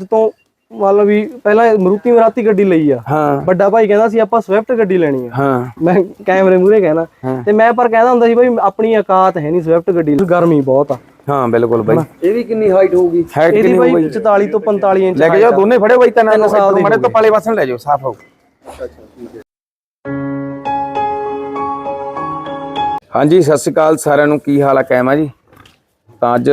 ਤੋਂ ਮੰਨ ਲਓ ਵੀ ਪਹਿਲਾਂ ਮਰੂਤੀ ਮਰਾਤੀ ਗੱਡੀ ਲਈ ਆ। ਹਾਂ। ਵੱਡਾ ਭਾਈ ਕਹਿੰਦਾ ਸੀ ਆਪਾਂ ਸਵਿਫਟ ਗੱਡੀ ਲੈਣੀ ਆ। ਹਾਂ। ਮੈਂ ਕੈਮਰੇ ਮੂਹਰੇ ਕਹਿਣਾ। ਹਾਂ। ਤੇ ਮੈਂ ਪਰ ਕਹਿੰਦਾ ਹੁੰਦਾ ਸੀ ਬਈ ਆਪਣੀ ਔਕਾਤ ਹੈ ਨਹੀਂ ਸਵਿਫਟ ਗੱਡੀ ਦੀ ਗਰਮੀ ਬਹੁਤ ਆ। ਹਾਂ ਬਿਲਕੁਲ ਬਾਈ। ਇਹ ਵੀ ਕਿੰਨੀ ਹਾਈਟ ਹੋਊਗੀ? ਹਾਈਟ ਇਹਦੀ ਕਿੰਨੀ ਬਈ ਹੋਊਗੀ? 44 ਤੋਂ 45 ਇੰਚ ਲੈ ਕੇ ਜਾਓ ਦੋਨੇ ਫੜੇ ਬਾਈ ਤੈਨਾਂ ਨੂੰ ਮੜੇ ਤੋਂ ਪਾਲੇ ਵਾਸਣ ਲੈ ਜਾਓ ਸਾਫ਼ ਹੋ ਹਾਂਜੀ ਸਤਿ ਸ਼੍ਰੀ ਅਕਾਲ ਸਾਰਿਆਂ ਨੂੰ ਕੀ ਹਾਲ ਆ ਕੈਮਾ ਜੀ? ਤਾਂ ਅੱਜ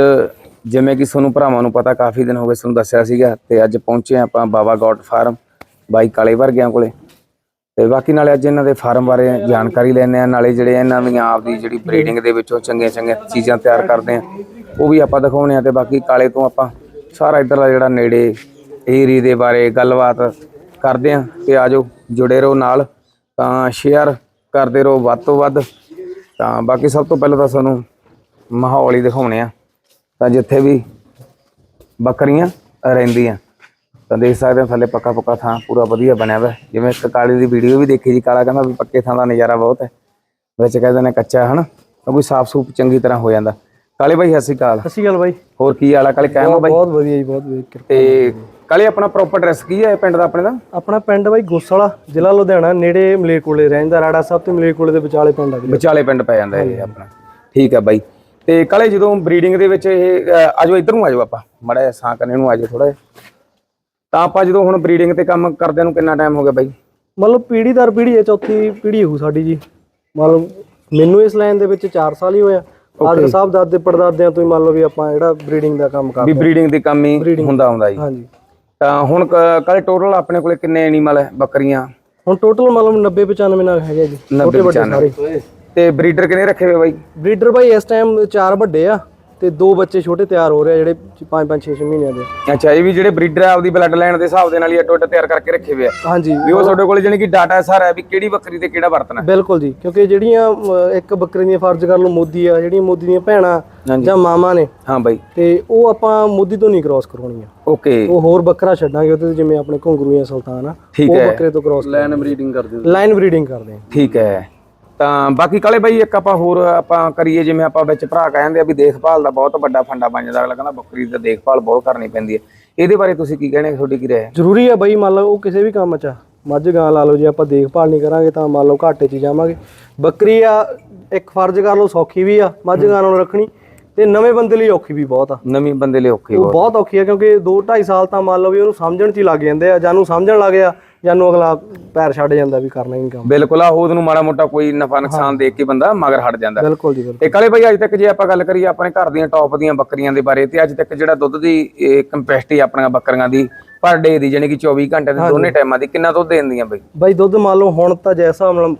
ਜਿਵੇਂ ਕਿ ਤੁਹਾਨੂੰ ਭਰਾਵਾਂ ਨੂੰ ਪਤਾ ਕਾਫੀ ਦਿਨ ਹੋ ਗਏ ਤੁਹਾਨੂੰ ਦੱਸਿਆ ਸੀਗਾ ਤੇ ਅੱਜ ਪਹੁੰਚੇ ਹਾਂ ਆਪਾਂ ਬਾਬਾ ਗੋਟ ਫਾਰਮ, ਬਾਈ ਕਾਲੇ ਵਰਗਿਆਂ ਕੋਲੇ। ਤੇ ਬਾਕੀ ਨਾਲੇ ਅੱਜ ਇਹਨਾਂ ਦੇ ਫਾਰਮ ਬਾਰੇ ਜਾਣਕਾਰੀ ਲੈਣੇ ਆ ਨਾਲੇ ਜਿਹੜੇ ਇਹਨਾਂ ਦੀਆਂ ਆਪ ਦੀ ਜਿਹੜੀ ਬਰੀਡਿੰਗ ਦੇ ਵਿੱਚੋਂ ਚੰਗੀਆਂ ਚੰਗੀਆਂ ਚੀਜ਼ਾਂ ਤਿਆਰ ਕਰਦੇ ਆ ਉਹ ਵੀ ਆਪਾਂ ਦਿਖਾਉਣੇ ਆ ਤੇ ਬਾਕੀ ਕਾਲੇ ਤੋਂ ਆਪਾਂ ਸਾਰਾ ਇਧਰਲਾ ਜਿਹੜਾ ਨੇੜੇ ਏਰੀ ਦੇ ਬਾਰੇ ਗੱਲਬਾਤ ਕਰਦੇ ਆ ਤੇ ਆਜੋ ਜੁੜੇ ਰਹੋ ਨਾਲ, ਤਾਂ ਸ਼ੇਅਰ ਕਰਦੇ ਰਹੋ ਵੱਧ ਤੋਂ ਵੱਧ। ਤਾਂ ਬਾਕੀ ਸਭ ਤੋਂ ਪਹਿਲਾਂ ਤਾਂ ਤੁਹਾਨੂੰ ਮਾਹੌਲ ਹੀ ਦਿਖਾਉਣੇ ਆ ਤਾਂ ਜਿੱਥੇ ਵੀ ਬੱਕਰੀਆਂ ਰਹਿੰਦੀਆਂ। ਤਾਂ ਦੇਖ ਸਕਦੇ ਹੋ ਥੱਲੇ ਪੱਕਾ ਪੱਕਾ ਥਾਂ ਪੂਰਾ ਵਧੀਆ ਬਣਿਆ ਹੋਇਆ ਹੈ। ਜਿਵੇਂ ਇੱਕ ਕਾਲੇ ਦੀ ਵੀਡੀਓ ਵੀ ਦੇਖੀ ਜੀ ਕਾਲਾ ਕਹਿੰਦਾ ਵੀ ਪੱਕੇ ਥਾਂ ਦਾ ਨਜ਼ਾਰਾ ਬਹੁਤ ਹੈ। ਵਿੱਚ ਕਹਿੰਦੇ ਨੇ ਕੱਚਾ ਹਨਾ? ਕਿਉਂਕਿ ਸਾਫ਼ ਸੂਫ ਚੰਗੀ ਤਰ੍ਹਾਂ ਹੋ ਜਾਂਦਾ। ਕਾਲੇ ਭਾਈ ਸਤਿ ਸ਼੍ਰੀ ਅਕਾਲ। ਸਤਿ ਸ਼੍ਰੀ ਅਕਾਲ ਬਾਈ। ਹੋਰ ਕੀ ਹਾਲ ਆ? ਕਾਲੇ ਕਾਇਮ ਬਾਈ? ਬਹੁਤ ਵਧੀਆ ਜੀ ਬਹੁਤ ਵਧੀਆ ਕਿਰਪਾ। ਤੇ ਕਾਲੇ ਆਪਣਾ ਪ੍ਰੋਪਰ ਐਡਰੈਸ ਕੀ ਹੈ ਪਿੰਡ ਦਾ ਆਪਣੇ ਦਾ? ਆਪਣਾ ਪਿੰਡ ਬਾਈ ਗੋਸਲਾ ਜ਼ਿਲ੍ਹਾ ਲੁਧਿਆਣਾ ਨੇੜੇ ਮਲੇਕੋਲੇ ਰਹਿੰਦਾ ਰਾੜਾ ਸਾਹਿਬ ਤੇ ਮਲੇਕੋਲੇ ਦੇ ਵਿਚਾਲੇ ਪਿੰਡ ਆ ਵਿਚਾਲੇ ਪਿੰਡ ਪੈ ਜਾਂਦਾ ਇਹ ਆਪਣਾ। ਠੀਕ ਹੈ ਬਾਈ। ਤੇ ਕਾਲੇ ਜਦੋਂ ਬਰੀਡਿੰਗ ਦੇ ਵਿੱਚ ਇਹ ਆਜੋ ਇੱਧਰ ਨੂੰ ਆਜੋ ਆਪਾਂ। ਮੜਾ ਸਾਂ ਕਰਨੇ ਨੂੰ ਆਜੋ ਥੋੜਾ ਤਾਂ ਆਪਾਂ ਜਦੋਂ ਹੁਣ ਬਰੀਡਿੰਗ ਤੇ ਕੰਮ ਕਰਦਿਆਂ ਨੂੰ ਕਿੰਨਾ ਟਾਈਮ ਹੋ ਗਿਆ ਬਾਈ? ਮਤਲਬ ਪੀੜੀ ਦਰ ਪੀੜੀ ਹੈ ਚੌਥੀ ਪੀੜੀ ਹੋਊ ਸਾਡੀ ਜੀ। ਮਤਲਬ ਮੈਨੂੰ ਇਸ ਲਾਈਨ ਦੇ ਵਿੱਚ 4 ਸਾਲ ਹੀ ਹੋਇਆ। ਫਾਦਰ ਸਾਹਿਬ ਦਾਦੇ ਪੜਦਾਦਿਆਂ ਤੋਂ ਹੀ ਮੰਨ ਲਓ ਵੀ ਆਪਾਂ ਜਿਹੜਾ ਬਰੀਡਿੰਗ ਦਾ ਕੰਮ ਵੀ ਕਰਦੇ ਬਰੀਡਿੰਗ ਦੀ ਕੰਮ ਹੀ ਹੁੰਦਾ ਹੁੰਦਾ ਜੀ। ਹਾਂਜੀ। ਤਾਂ ਹੁਣ ਕਾਲੇ ਟੋਟਲ ਆਪਣੇ ਕੋਲੇ ਕਿੰਨੇ ਐਨੀਮਲ ਹੈ ਬੱਕਰੀਆਂ? ਹੁਣ ਟੋਟਲ ਮਤਲਬ 90 95 ਨਾਲ ਹੈਗੇ ਜੀ। 90 ਛੋਟੇ ਵੱਡੇ ਸਾਰੇ। ਤੇ ਬਰੀਡਰ ਕਿੰਨੇ ਰੱਖੇ ਹੋਏ ਬਾਈ? ਬਰੀਡਰ ਭਾਈ ਇਸ ਟਾਈਮ ਚਾਰ ਵੱਡੇ ਆ ਤੇ ਦੋ ਬੱਚੇ ਛੋਟੇ ਤਿਆਰ ਹੋ ਰਹੇ ਆ ਜਿਹੜੇ 5 5 6 6 ਮਹੀਨਿਆਂ ਦੇ। ਅੱਛਾ ਇਹ ਵੀ ਜਿਹੜੇ ਬਰੀਡਰ ਆ ਆਪਦੀ ਬਲੱਡ ਲਾਈਨ ਦੇ ਹਿਸਾਬ ਦੇ ਨਾਲ ਹੀ ਅੱਡੋ ਅੱਡ ਤਿਆਰ ਕਰਕੇ ਰੱਖੇ ਹੋਏ ਆ। ਹਾਂਜੀ। ਵੀ ਉਹ ਤੁਹਾਡੇ ਕੋਲੇ ਜਾਨੀ ਕਿ ਡਾਟਾ ਸਾਰਾ ਹੈ ਵੀ ਕਿਹੜੀ ਬੱਕਰੀ ਤੇ ਕਿਹੜਾ ਵਰਤਣਾ ਬਿਲਕੁਲ ਜੀ ਕਿਉਂਕਿ ਜਿਹੜੀਆਂ ਇੱਕ ਬੱਕਰੀ ਦੀਆਂ ਫਰਜ਼ ਕਰ ਲਓ ਮੋਦੀ ਆ ਜਿਹੜੀਆਂ ਮੋਦੀ ਦੀਆਂ ਭੈਣਾਂ ਜਾਂ ਮਾਮਾ ਨੇ ਹਾਂ ਬਾਈ। ਤੇ ਉਹ ਆਪਾਂ ਮੋਦੀ ਤੋਂ ਨਹੀਂ ਕ੍ਰਾਸ ਕਰਵਾਉਣੀਆਂ ਓਕੇ। ਉਹ ਹੋਰ ਬੱਕਰਾ ਛੱਡਾਂਗੇ ਉਹਦੇ ਤੇ ਜਿਵੇਂ ਆਪਣੇ ਘੁੰਗਰੂ ਜਾਂ ਸੁਲਤਾਨ ਆ ਉਹ। ਬੱਕਰੇ ਤੋਂ ਕ੍ਰਾਸ ਲੈਨ ਬਰੀਡਿੰਗ ਕਰਦੇ ਲਾਈਨ ਬਰੀਡਿੰਗ ਕਰਦੇ ਠੀਕ ਹੈ। ਤਾਂ ਬਾਕੀ ਕਾਲੇ ਬਾਈ ਇੱਕ ਆਪਾਂ ਹੋਰ ਆਪਾਂ ਕਰੀਏ ਜਿਵੇਂ ਆਪਾਂ ਵਿੱਚ ਭਰਾ ਕਹਿੰਦੇ ਆ ਵੀ ਦੇਖਭਾਲ ਦਾ ਬਹੁਤ ਵੱਡਾ ਫੰਡਾ ਬਣ ਜਾਂਦਾ ਅਗਲਾ ਕਹਿੰਦਾ ਬੱਕਰੀ ਦੀ ਦੇਖਭਾਲ ਬਹੁਤ ਕਰਨੀ ਪੈਂਦੀ ਹੈ। ਇਹਦੇ ਬਾਰੇ ਤੁਸੀਂ ਕੀ ਕਹਿਣੇ ਤੁਹਾਡੀ ਕੀ ਰਾਏ? ਹੈ ਜ਼ਰੂਰੀ ਆ ਬਈ ਮੰਨ ਲਓ ਉਹ ਕਿਸੇ ਵੀ ਕੰਮ 'ਚ ਆ। ਮੱਝ ਗਾਂ ਲਾ ਲਓ ਜੇ ਆਪਾਂ ਦੇਖਭਾਲ ਨਹੀਂ ਕਰਾਂਗੇ ਤਾਂ ਮੰਨ ਲਓ ਘਾਟੇ 'ਚ ਹੀ ਜਾਵਾਂਗੇ। ਬੱਕਰੀ ਆ ਇੱਕ ਫਰਜ਼ ਕਰ ਲਓ ਸੌਖੀ ਵੀ ਆ ਮੱਝ ਗਾਂ ਨਾਲ ਰੱਖਣੀ ਤੇ ਨਵੇਂ ਬੰਦੇ ਲਈ ਔਖੀ ਵੀ ਬਹੁਤ ਆ। ਨਵੀਂ ਬੰਦੇ ਲਈ ਔਖੀ ਬਹੁਤ ਬਹੁਤ ਔਖੀ ਆ ਕਿਉਂਕਿ 2 2.5 ਸਾਲ ਤਾਂ ਮੰਨ ਲਓ ਵੀ ਉਹਨੂੰ ਸਮਝਣ 'ਚ ਹੀ ਲੱਗ ਜਾਂਦੇ ਆ ਜਾਨੂੰ ਸਮਝਣ ਲੱਗ ਗਿਆ ਜਾਨੂੰ ਅਗਲਾ ਪੈਰ ਛੱਡ ਜਾਂਦਾ ਵੀ ਕਰਨਾ ਹੀ ਨਹੀਂ ਕੰਮ। ਬਿਲਕੁਲ ਆ ਉਹਨੂੰ ਮਾੜਾ ਮੋਟਾ ਕੋਈ ਨਫਾ ਨੁਕਸਾਨ ਦੇਖ ਕੇ ਬੰਦਾ ਮਗਰ ਹਟ ਜਾਂਦਾ। ਬਿਲਕੁਲ ਜੀ ਬਿਲਕੁਲ। ਤੇ ਕਾਲੇ ਭਾਈ ਅੱਜ ਤੱਕ ਜੇ ਆਪਾਂ ਗੱਲ ਕਰੀਏ ਆਪਣੇ ਘਰ ਦੀਆਂ ਟੌਪ ਦੀਆਂ ਬੱਕਰੀਆਂ ਦੇ ਬਾਰੇ ਤੇ ਅੱਜ ਤੱਕ ਜਿਹੜਾ ਦੁੱਧ ਦੀ ਕੰਪੈਸਟੀ ਆਪਣੀਆਂ ਬੱਕਰੀਆਂ ਦੀ ਪਰ ਡੇ ਦੀ ਜਾਨੀ ਕਿ 24 ਘੰਟੇ ਦੇ ਦੋਨੇ ਟਾਈਮਾਂ ਦੀ ਕਿੰਨਾ ਦੁੱਧ ਦੇਂਦੀਆਂ ਬਈ? ਬਾਈ ਦੁੱਧ ਮੰਨ ਲਓ ਹੁਣ ਤਾਂ ਜੈਸਾ ਮਤਲਬ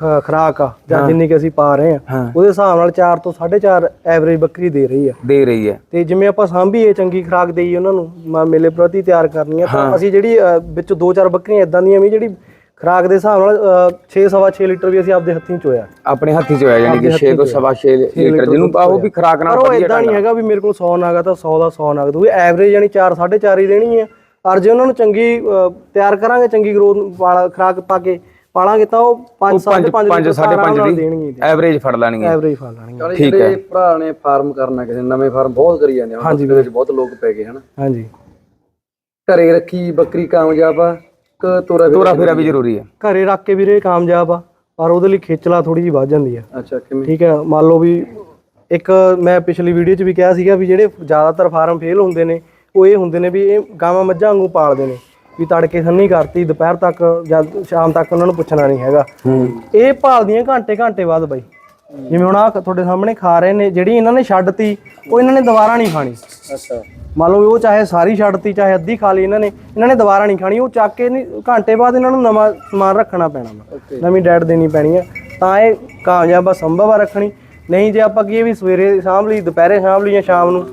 ਖ- ਖੁਰਾਕ ਆ ਜਾਂ ਜਿੰਨੀ ਕਿ ਅਸੀਂ ਪਾ ਰਹੇ ਆ ਹਾਂ। ਉਹਦੇ ਹਿਸਾਬ ਨਾਲ 4 ਤੋਂ 4.5 ਐਵਰੇਜ ਬੱਕਰੀ ਦੇ ਰਹੀ ਆ। ਦੇ ਰਹੀ ਹੈ ਤੇ ਜਿਵੇਂ ਆਪਾਂ ਸਾਂਭੀਏ ਚੰਗੀ ਖੁਰਾਕ ਦੇਈਏ ਉਹਨਾਂ ਨੂੰ ਮ- ਮੇਲੇ ਪ੍ਰਤੀ ਤਿਆਰ ਕਰਨੀ ਆ ਤਾਂ ਅਸੀਂ ਜਿਹੜੀ ਅ, ਵਿੱਚ ਦੋ ਚਾਰ ਬੱਕਰੀਆਂ ਇਦਾਂ ਦੀਆਂ ਵੀ ਜਿਹੜੀ ਖੁਰਾਕ ਦੇ ਹਿਸਾਬ ਨਾਲ 6 ਸਵਾ 6 ਲੀਟਰ ਵੀ ਅਸੀਂ ਆਪਦੇ ਹੱਥੀਂ ਚੋਇਆ। ਆਪਣੇ ਹੱਥੀ ਚ ਹੋਇਆ ਜਾਨੀ ਕਿ 6 ਤੋਂ ਸਵਾ 6 ਲੀਟਰ ਜਿਹਨੂੰ ਆਹ ਉਹ ਵੀ ਖਰਾਕ ਪਰ ਨਾਲ ਉਹ ਵਧੀਆ ਇਦਾਂ ਨਹੀਂ ਹੈਗਾ ਵੀ ਮੇਰੇ ਕੋਲ 100 ਨਾਗਾ ਤਾਂ 100 ਦਾ 100 ਨਾਗ ਦੂਗੇ ਐਵਰੇਜ ਯਾਨੀ 4 4.5 ਹੀ ਦੇਣੀ ਆ। ਔਰ ਜੇ ਉਹਨਾਂ ਨੂੰ ਚੰਗੀ ਅ, ਤਿਆਰ ਕਰਾਂਗੇ ਚੰਗੀ ਗਰੋਥ ਵਾਲਾ ਖੁਰਾਕ ਪਾ ਕੇ। ਪਾਲਾਂਗੇ ਤਾਂ ਉਹ 5 5.5 5 5.5 ਦੀ ਦੇਣਗੇ ਐਵਰੇਜ ਫੜ ਲੈਣੀ ਹੈ ਐਵਰੇਜ ਫਾ ਲੈਣਗੇ ਠੀਕ ਜਿਹੜੇ ਭਰਾ ਨੇ ਫਾਰਮ ਕਰਨਾ ਕਿਸੇ ਨਵੇਂ ਫਾਰਮ ਬਹੁਤ ਕਰੀ ਜਾਂਦੇ ਹਨ ਦੇ ਵਿੱਚ ਬਹੁਤ ਲੋਕ ਪੈ ਗਏ ਹਨ। ਹਾਂਜੀ। ਘਰੇ ਰੱਖੀ ਬੱਕਰੀ ਕਾਮਯਾਬ ਆ ਕਿ ਤੋਰਾ ਤੋਰਾ ਫੇਰਾ ਵੀ ਜ਼ਰੂਰੀ ਹੈ ਘਰੇ ਰੱਖ ਕੇ ਵੀਰੇ ਕਾਮਯਾਬ ਆ ਪਰ ਉਹਦੇ ਲਈ ਖੇਚਲਾ ਥੋੜੀ ਜਿਹੀ ਵੱਧ ਜਾਂਦੀ ਆ। ਅੱਛਾ ਕਿਵੇਂ? ਠੀਕ ਹੈ ਮੰਨ ਲਓ ਵੀ ਇੱਕ ਮੈਂ ਪਿਛਲੀ ਵੀਡੀਓ 'ਚ ਵੀ ਕਿਹਾ ਸੀਗਾ ਵੀ ਜਿਹੜੇ ਜ਼ਿਆਦਾਤਰ ਫਾਰਮ ਫੇਲ ਹੁੰਦੇ ਨੇ ਉਹ ਇਹ ਹੁੰਦੇ ਨੇ ਵੀ ਇਹ ਗਾਵਾਂ ਮੱਝਾਂ ਵਾਂਗੂ ਪਾਲਦੇ ਨੇ। ਵੀ ਤੜਕੇ ਸੰਨੀ ਕਰਤੀ ਦੁਪਹਿਰ ਤੱਕ ਜਾਂ ਸ਼ਾਮ ਤੱਕ ਉਹਨਾਂ ਨੂੰ ਪੁੱਛਣਾ ਨਹੀਂ ਹੈਗਾ। ਇਹ ਭਾਲਦੀਆਂ ਘੰਟੇ ਘੰਟੇ ਬਾਅਦ ਬਾਈ। ਜਿਵੇਂ ਹੁਣ ਆ ਤੁਹਾਡੇ ਸਾਹਮਣੇ ਖਾ ਰਹੇ ਨੇ ਜਿਹੜੀ ਇਹਨਾਂ ਨੇ ਛੱਡਤੀ ਉਹ ਇਹਨਾਂ ਨੇ ਦੁਬਾਰਾ ਨਹੀਂ ਖਾਣੀ। ਅੱਛਾ। ਮੰਨ ਲਓ ਉਹ ਚਾਹੇ ਸਾਰੀ ਛੱਡਤੀ ਚਾਹੇ ਅੱਧੀ ਖਾ ਲਈ ਇਹਨਾਂ ਨੇ ਇਹਨਾਂ ਨੇ ਦੁਬਾਰਾ ਨਹੀਂ ਖਾਣੀ ਉਹ ਚੱਕ ਕੇ ਨਹੀਂ ਘੰਟੇ ਬਾਅਦ ਇਹਨਾਂ ਨੂੰ ਨਵਾਂ ਸਮਾਨ ਰੱਖਣਾ ਪੈਣਾ। ਨਵੀਂ ਡੈਟ ਦੇਣੀ ਪੈਣੀ ਆ। ਤਾਂ ਇਹ ਕਾਮਯਾਬ ਸੰਭਵ ਆ ਰੱਖਣੀ। ਨਹੀਂ ਜੇ ਆਪਾਂ ਕਹੀਏ ਵੀ ਸਵੇਰੇ ਸਾਂਭ ਲਈ ਦੁਪਹਿਰੇ ਸਾਂਭ ਲਈ ਜਾਂ ਸ਼ਾਮ ਨੂੰ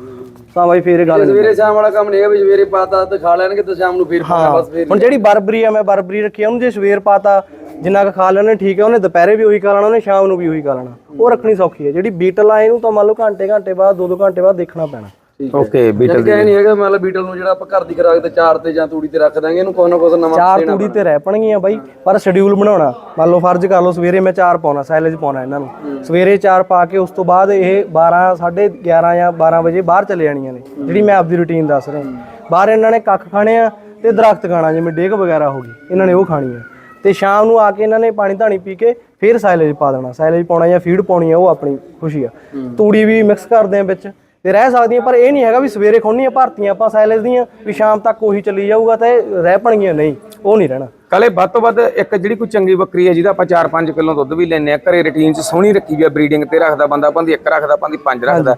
ਤਾਂ ਬਾਈ ਫੇਰ ਇਹ ਗੱਲ ਨਹੀਂ ਸਵੇਰੇ ਸ਼ਾਮ ਵਾਲਾ ਕੰਮ ਨਹੀਂ ਹੈ ਵੀ ਸਵੇਰੇ ਪਾਤਾ ਤੇ ਖਾ ਲੈਣਗੇ ਤੇ ਸ਼ਾਮ ਨੂੰ ਫਿਰ ਖਾਣਾ ਬਸ ਫਿਰ ਹੁਣ ਜਿਹੜੀ ਬਰਬਰੀ ਆ ਮੈਂ ਬਰਬਰੀ ਰੱਖੀ ਆ ਉਹਨੂੰ ਜੇ ਸਵੇਰ ਪਾਤਾ ਜਿੰਨਾ ਕੁ ਖਾ ਲੈਣੇ ਠੀਕ ਹੈ ਉਹਨੇ ਦੁਪਹਿਰੇ ਵੀ ਉਹੀ ਖਾ ਲੈਣਾ ਉਹਨੇ ਸ਼ਾਮ ਨੂੰ ਵੀ ਉਹੀ ਖਾ ਲੈਣਾ। ਉਹ ਰੱਖਣੀ ਸੌਖੀ ਹੈ ਜਿਹੜੀ ਬੀਟਲ ਆ ਇਹਨੂੰ ਤਾਂ ਮੰਨ ਲਓ ਘੰਟੇ ਘੰਟੇ ਬਾਅਦ ਦੋ ਦੋ ਘੰਟੇ ਬਾਅਦ ਦੇਖਣਾ ਪੈਣਾ। ਓਕੇ ਬੀਟਲ ਇਹ ਨਹੀਂ ਹੈਗਾ ਮਤਲਬ ਬੀਟਲ ਨੂੰ ਜਿਹੜਾ ਆਪਾਂ ਘਰ ਦੀ ਖਰਾਕ ਤੇ ਚਾਰ ਤੇ ਜਾਂ ਤੂੜੀ ਤੇ ਰੱਖ ਦਾਂਗੇ ਇਹਨੂੰ ਕੁਛ ਨਾ ਕੁਛ ਨਵਾਂ ਚਾਰ ਤੂੜੀ ਤੇ ਰਹਿ ਪਣਗੀਆਂ ਬਾਈ ਪਰ ਸ਼ਡਿਊਲ ਬਣਾਉਣਾ। ਮੰਨ ਲਓ ਫਰਜ਼ ਕਰ ਲਓ ਸਵੇਰੇ ਮੈਂ ਚਾਰ ਪਾਉਣਾ ਸਾਈਲੇਜ ਪਾਉਣਾ ਇਹਨਾਂ ਨੂੰ। ਸਵੇਰੇ ਚਾਰ ਪਾ ਕੇ ਉਸ ਤੋਂ ਬਾਅਦ ਇਹ 12 11:30 ਜਾਂ 12 ਵਜੇ ਬਾਹਰ ਚਲੇ ਜਾਣੀਆਂ ਨੇ ਜਿਹੜੀ ਮੈਂ ਆਪਦੀ ਰੁਟੀਨ ਦੱਸ ਰਿਹਾ। ਬਾਹਰ ਇਹਨਾਂ ਨੇ ਕੱਖ ਖਾਣੇ ਆ ਤੇ ਦਰਖਤ ਖਾਣਾ ਜਿਵੇਂ ਡੇਕ ਵਗੈਰਾ ਹੋ ਗਈ ਇਹਨਾਂ ਨੇ ਉਹ ਖਾਣੀ ਆ। ਤੇ ਸ਼ਾਮ ਨੂੰ ਆ ਕੇ ਇਹਨਾਂ ਨੇ ਪਾਣੀ ਧਾਣੀ ਪੀ ਕੇ ਫਿਰ ਸਾਈਲੇਜ ਪਾ ਦੇਣਾ। ਸਾਈਲੇਜ ਪਾਉਣਾ ਜਾਂ ਫੀਡ ਪਾਉਣੀ ਆ ਉਹ ਆਪਣੀ ਖੁਸ਼ੀ ਆ। ਤੂੜੀ ਵੀ ਮਿਕਸ ਕਰਦੇ ਆ ਵਿੱਚ। ਤੇ ਰਹਿ ਸਕਦੀਆਂ ਪਰ ਇਹ ਨਹੀਂ ਹੈਗਾ ਵੀ ਸਵੇਰੇ ਖੋਣੀਆਂ ਭਰਤੀਆਂ ਆਪਾਂ ਸਾਈਲੇਜ ਦੀਆਂ ਵੀ ਸ਼ਾਮ ਤੱਕ ਉਹੀ ਚੱਲੀ ਜਾਊਗਾ ਤੇ ਰਹਿ ਪਣਗੀਆਂ ਨਹੀਂ ਉਹ ਨਹੀਂ ਰਹਿਣਾ। ਕਲੇ ਵੱਧ ਤੋਂ ਵੱਧ ਇੱਕ ਜਿਹੜੀ ਕੋਈ ਚੰਗੀ ਬੱਕਰੀ ਹੈ ਜਿਹਦਾ ਆਪਾਂ 4-5 ਕਿਲੋ ਦੁੱਧ ਵੀ ਲੈਨੇ ਆ ਘਰੇ ਰੁਟੀਨ 'ਚ ਸੋਹਣੀ ਰੱਖੀ ਵੀ ਆ ਬਰੀਡਿੰਗ ਤੇ ਰੱਖਦਾ ਬੰਦਾ ਬੰਦੀ ਇੱਕ ਰੱਖਦਾ ਬੰਦੀ ਪੰਜ ਰੱਖਦਾ।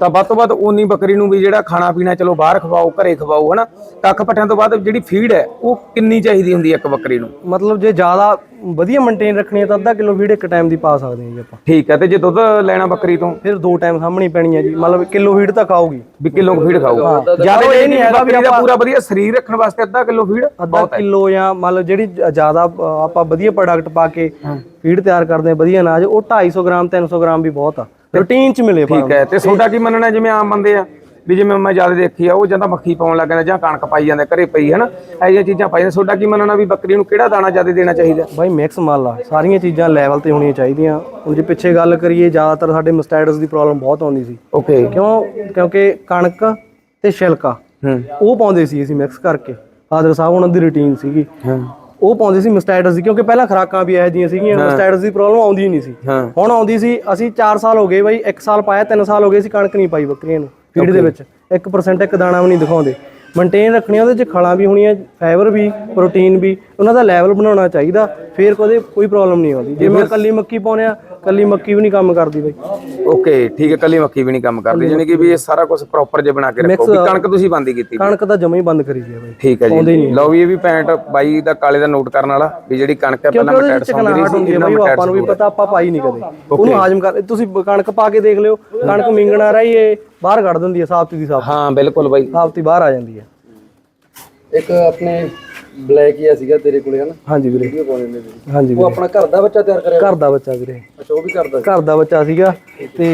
ਤਾਂ ਵੱਧ ਤੋਂ ਵੱਧ ਉਨੀ ਬੱਕਰੀ ਨੂੰ ਵੀ ਜਿਹੜਾ ਖਾਣਾ ਪੀਣਾ ਚਲੋ ਬਾਹਰ ਖਵਾਓ ਘਰੇ ਖਵਾਓ ਹਨਾ? ਕੱਖ ਪੱਠਿਆਂ ਤੋਂ ਬਾਅਦ ਜਿਹੜੀ ਫੀਡ ਹੈ ਉਹ ਕਿੰਨੀ ਚਾਹੀਦੀ ਹੁੰਦੀ ਹੈ ਇੱਕ ਬੱਕਰੀ ਨੂੰ? ਮਤਲਬ ਜੇ ਜ਼ਿਆਦਾ ਵਧੀਆ ਮੇਨਟੇਨ ਰੱਖਣੀ ਹੈ ਤਾਂ ਅੱਧਾ ਕਿਲੋ ਫੀਡ ਇੱਕ ਟਾਈਮ ਦੀ ਪਾ ਸਕਦੇ ਹਾਂ ਜੀ ਆਪਾਂ। ਠੀਕ ਹੈ ਤੇ ਜੇ ਦੁੱਧ ਲੈਣਾ ਬੱਕਰੀ ਤੋਂ? ਫਿਰ ਦੋ ਟਾਈਮ ਸਾਹਮਣੀ ਪੈਣੀ ਹੈ ਜੀ। ਮਤਲਬ ਕਿਲੋ ਫੀਡ ਤਾਂ ਖਾਊਗੀ। ਵੀ ਕਿਲੋ ਫੀਡ ਖਾਊਗਾ। ਜ਼ਿਆਦਾ ਇਹ ਨਹੀਂ ਹੈਗਾ ਦਾ ਪੂਰਾ ਵਧੀਆ ਸਰੀਰ ਰੱਖਣ ਵਾਸਤੇ ਅੱਧਾ ਕਿਲੋ ਫੀਡ ਅੱਧਾ ਕਿਲੋ ਜਾਂ ਮਤਲਬ ਜਿਹੜੀ ਜ਼ਿਆਦਾ ਆਪਾਂ ਵਧੀਆ ਪ੍ਰੋਡਕਟ ਪਾ ਕੇ ਫੀਡ ਤਿਆਰ ਕਰਦੇ ਹਾਂ ਵਧੀਆ ਅਨਾਜ ਉਹ 250 ਗ੍ਰਾਮ 300 ਗ੍ਰਾਮ ਵੀ ਬਹੁਤ ਆ। ਰੂਟੀਨ ਚ ਮਿਲੇ ਠੀਕ ਹੈ ਤੇ ਤੁਹਾਡਾ ਕੀ ਮੰਨਣਾ ਜਿਵੇਂ ਆਮ ਬੰਦੇ ਆ ਵੀ ਜਿਵੇਂ ਮੈਂ ਜ਼ਿਆਦਾ ਦੇਖੀ ਆ ਉਹ ਜਾਂ ਤਾਂ ਮੱਖੀ ਪਾਉਣ ਲੱਗ ਜਾਂਦਾ ਜਾਂ ਕਣਕ ਪਾਈ ਜਾਂਦੇ ਘਰੇ ਪਈ ਹੈ ਨਾ ਇਹੋ ਜਿਹੀਆਂ ਚੀਜ਼ਾਂ ਪਾਈ ਜਾਂਦੇ ਤੁਹਾਡਾ ਕੀ ਮੰਨਣਾ ਵੀ ਬੱਕਰੀ ਨੂੰ ਕਿਹੜਾ ਦਾਣਾ ਜ਼ਿਆਦਾ ਦੇਣਾ ਚਾਹੀਦਾ? ਬਾਈ ਮਿਕਸ ਮਾਲ ਆ। ਸਾਰੀਆਂ ਚੀਜ਼ਾਂ ਲੈਵਲ ਤੇ ਹੋਣੀਆਂ ਚਾਹੀਦੀਆਂ। ਹੁਣ ਜੇ ਪਿੱਛੇ ਗੱਲ ਕਰੀਏ ਜ਼ਿਆਦਾਤਰ ਸਾਡੇ ਮਸਟੈਡਸ ਦੀ ਪ੍ਰੋਬਲਮ ਬਹੁਤ ਆਉਂਦੀ ਸੀ। ਓਕੇ ਕਿਉਂ? ਕਿਉਂਕਿ ਕਣਕ ਤੇ ਛਿਲਕਾ ਹੂੰ। ਉਹ ਪਾਉਂਦੇ ਸੀ ਅਸੀਂ ਮਿਕਸ ਕਰਕੇ। ਫਾਦਰ ਸਾਹਿਬ ਉਹਨਾਂ ਦੀ ਰੁਟੀਨ ਸੀਗੀ। ਹਾਂ। ਉਹ ਪਾਉਂਦੇ ਸੀ ਮਸਟੈਡਸ ਦੀ ਕਿਉਂਕਿ ਪਹਿਲਾਂ ਖਰਾਕਾਂ ਵੀ ਇਹੋ ਜਿਹੀਆਂ ਸੀਗੀਆਂ ਮਸਟੈਡਸ ਦੀ ਪ੍ਰੋਬਲਮ ਆਉਂਦੀ ਹੀ ਨਹੀਂ ਸੀ। ਹੁਣ ਆਉਂਦੀ ਸੀ ਅਸੀਂ 4 ਸਾਲ ਹੋ ਗਏ ਬਾਈ 1 ਸਾਲ ਪਾਇਆ 3 ਸਾਲ ਹੋ ਗਏ ਸੀ ਕਣਕ ਨਹੀਂ ਪਾਈ ਬੱਕਰੀਆਂ ਨੂੰ ਫੀਡ ਦੇ ਵਿੱਚ। 1% ਇੱਕ ਦਾਣਾ ਵੀ ਨਹੀਂ ਦਿਖਾਉਂਦੇ। ਮੇਨਟੇਨ ਰੱਖਣੀ ਉਹਦੇ ਚ ਖਲਾਂ ਵੀ ਹੋਣੀਆਂ ਫਾਈਬਰ ਵੀ ਪ੍ਰੋਟੀਨ ਵੀ ਉਹਨਾਂ ਦਾ ਲੈਵਲ ਬਣਾਉਣਾ ਚਾਹੀਦਾ। ਫੇਰ ਕਦੇ ਕੋਈ ਪ੍ਰੋਬਲਮ ਨਹੀਂ ਆਉਂਦੀ। ਜੇ ਮੈਂ ਕੱਲੀ ਮੱਕੀ ਪਾਉਨੇ ਆ ਕੱਲੀ ਮੱਕੀ ਵੀ ਨਹੀਂ ਕੰਮ ਕਰਦੀ ਬਾਈ। ਓਕੇ ਠੀਕ ਹੈ ਕੱਲੀ ਮੱਕੀ ਵੀ ਨਹੀਂ ਕੰਮ ਕਰਦੀ ਯਾਨੀ ਕਿ ਵੀ ਇਹ ਸਾਰਾ ਕੁਝ ਪ੍ਰੋਪਰ ਜੇ ਬਣਾ ਕੇ ਰੱਖੋ ਵੀ ਕਣਕ ਤੁਸੀਂ ਬੰਦੀ ਕੀਤੀ ਕਣਕ ਤਾਂ ਜਮਾ ਹੀ ਬੰਦ ਕਰੀ ਆ ਬਾਈ ਠੀਕ ਹੈ ਜੀ। ਲਓ ਵੀ ਇਹ ਵੀ ਪੈਂਟ ਬਾਈ ਦਾ ਕਾਲੇ ਦਾ ਨੋਟ ਕਰਨ ਵਾਲਾ ਵੀ ਜਿਹੜੀ ਕਣਕ ਹੈ ਪਹਿਲਾਂ ਮਟੈਟ ਸੌਂਦੀ ਚਕਨਾਹਟ ਸੀ ਇਹਨਾਂ ਮਟੈਟ ਆਪਾਂ ਨੂੰ ਵੀ ਪਤਾ ਆਪਾਂ ਪਾਈ ਨਹੀਂ ਕਦੇ। ਉਹਨੂੰ ਹਾਜ਼ਮ ਕਰ ਤੁਸੀਂ ਕਣਕ ਪਾ ਕੇ ਦੇਖ ਲਿਓ ਕਣਕ ਮਿੰਗਣਾ ਰਹੀ ਏ ਬਾਹਰ ਕੱਢ ਦਿੰਦੀ ਹੈ ਸਾਫਤੀ ਦੀ ਸਾਫ਼ ਹਾਂ ਬਿਲਕੁਲ ਬਾਈ। ਸਾਫਤੀ ਬਾਹਰ ਆ ਜਾਂਦੀ ਹੈ। ਇੱਕ ਆਪਣੇ ਬਲੈਕ ਹੀ ਸੀਗਾ ਤੇਰੇ ਕੋਲੇ ਹਨਾ? ਹਾਂਜੀ ਵੀਰੇ। ਵੀਡੀਓ ਪਾਉਣੇ ਨੇ ਤੇਰੀ। ਹਾਂਜੀ ਉਹ ਵੀਰੇ। ਆਪਣਾ ਘਰ ਦਾ ਬੱਚਾ ਤਿਆਰ ਕਰਿਆ? ਘਰ ਦਾ ਬੱਚਾ ਵੀਰੇ। ਅੱਛਾ ਉਹ ਵੀ ਕਰਦਾ ਘਰ ਦਾ ਬੱਚਾ ਸੀਗਾ ਤੇ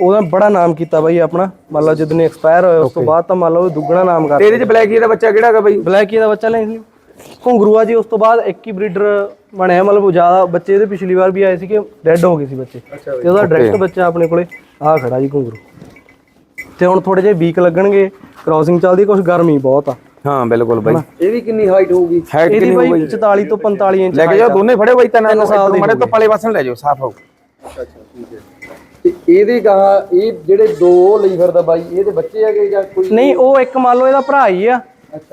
ਉਹਦਾ ਬੜਾ ਨਾਮ ਕੀਤਾ ਬਾਈ ਆਪਣਾ। ਮੰਨ ਲਓ ਜਦੋਂ ਐਕਸਪਾਇਰ ਹੋਇਆ ਉਸ ਤੋਂ ਬਾਅਦ ਤਾਂ ਮੰਨ ਲਓ ਦੁੱਗਣਾ ਨਾਮ ਕਰ ਤੇ ਇਹਦੇ ਚ ਬਲੈਕੀ ਦਾ ਬੱਚਾ ਕਿਹੜਾ ਹੈਗਾ ਬਾਈ? ਬਲੈਕੀ ਦਾ ਬੱਚਾ ਲੈ ਸੀ। ਘੁੰਗਰੂਆ ਜੀ ਉਸ ਤੋਂ ਬਾਅਦ ਇੱਕ ਹੀ ਬਰੀਡਰ ਬਣਿਆ ਮਤਲਬ ਜ਼ਿਆਦਾ ਬੱਚੇ ਇਹਦੇ ਪਿਛਲੀ ਵਾਰ ਵੀ ਆਏ ਸੀਗੇ ਡੈੱਡ ਹੋ ਗਏ ਸੀ ਬੱਚੇ। ਤੇ ਉਹਦਾ ਡਾਇਰੈਕਟ ਬੱਚਾ ਆਪਣੇ ਕੋਲੇ ਆ ਖੜਾ ਜੀ ਘੁੰਗਰੂ। ਤੇ ਹੁਣ ਥੋੜੇ ਜਿਹੇ ਵੀਕ ਲੱਗਣਗੇ ਕ੍ਰਾਸਿੰਗ ਚੱਲਦੀ ਕੁਝ ਗਰਮੀ ਬਹੁਤ ਆ। ਹਾਂ ਬਿਲਕੁਲ ਬਾਈ। ਇਹ ਵੀ ਕਿੰਨੀ ਹਾਈਟ ਹੋਊਗੀ? ਹਾਈਟ ਇਹਦੀ ਕਿੰਨੀ ਬਾਈ ਹੋਊਗੀ? 44 ਤੋਂ 45 ਇੰਚ ਲੈ ਕੇ ਜਾਓ ਦੋਨੇ ਫੜੇ ਬਾਈ ਤਿੰਨ ਸਾਲ ਦੀ ਮੜੇ ਤੋਂ ਪਲੇ ਪਾਸਣ ਲੈ ਜਾਓ ਸਾਫ਼ ਹੋ ਅੱਛਾ ਠੀਕ ਹੈ। ਤੇ ਇਹਦੇ ਗਾ ਇਹ ਜਿਹੜੇ ਦੋ ਲਈ ਫਿਰਦਾ ਬਾਈ ਇਹਦੇ ਬੱਚੇ ਹੈਗੇ ਜਾਂ ਕੋਈ ਨਹੀਂ ਉਹ ਇੱਕ ਮੰਨ ਲਓ ਇਹਦਾ ਭਰਾ ਹੀ ਆ।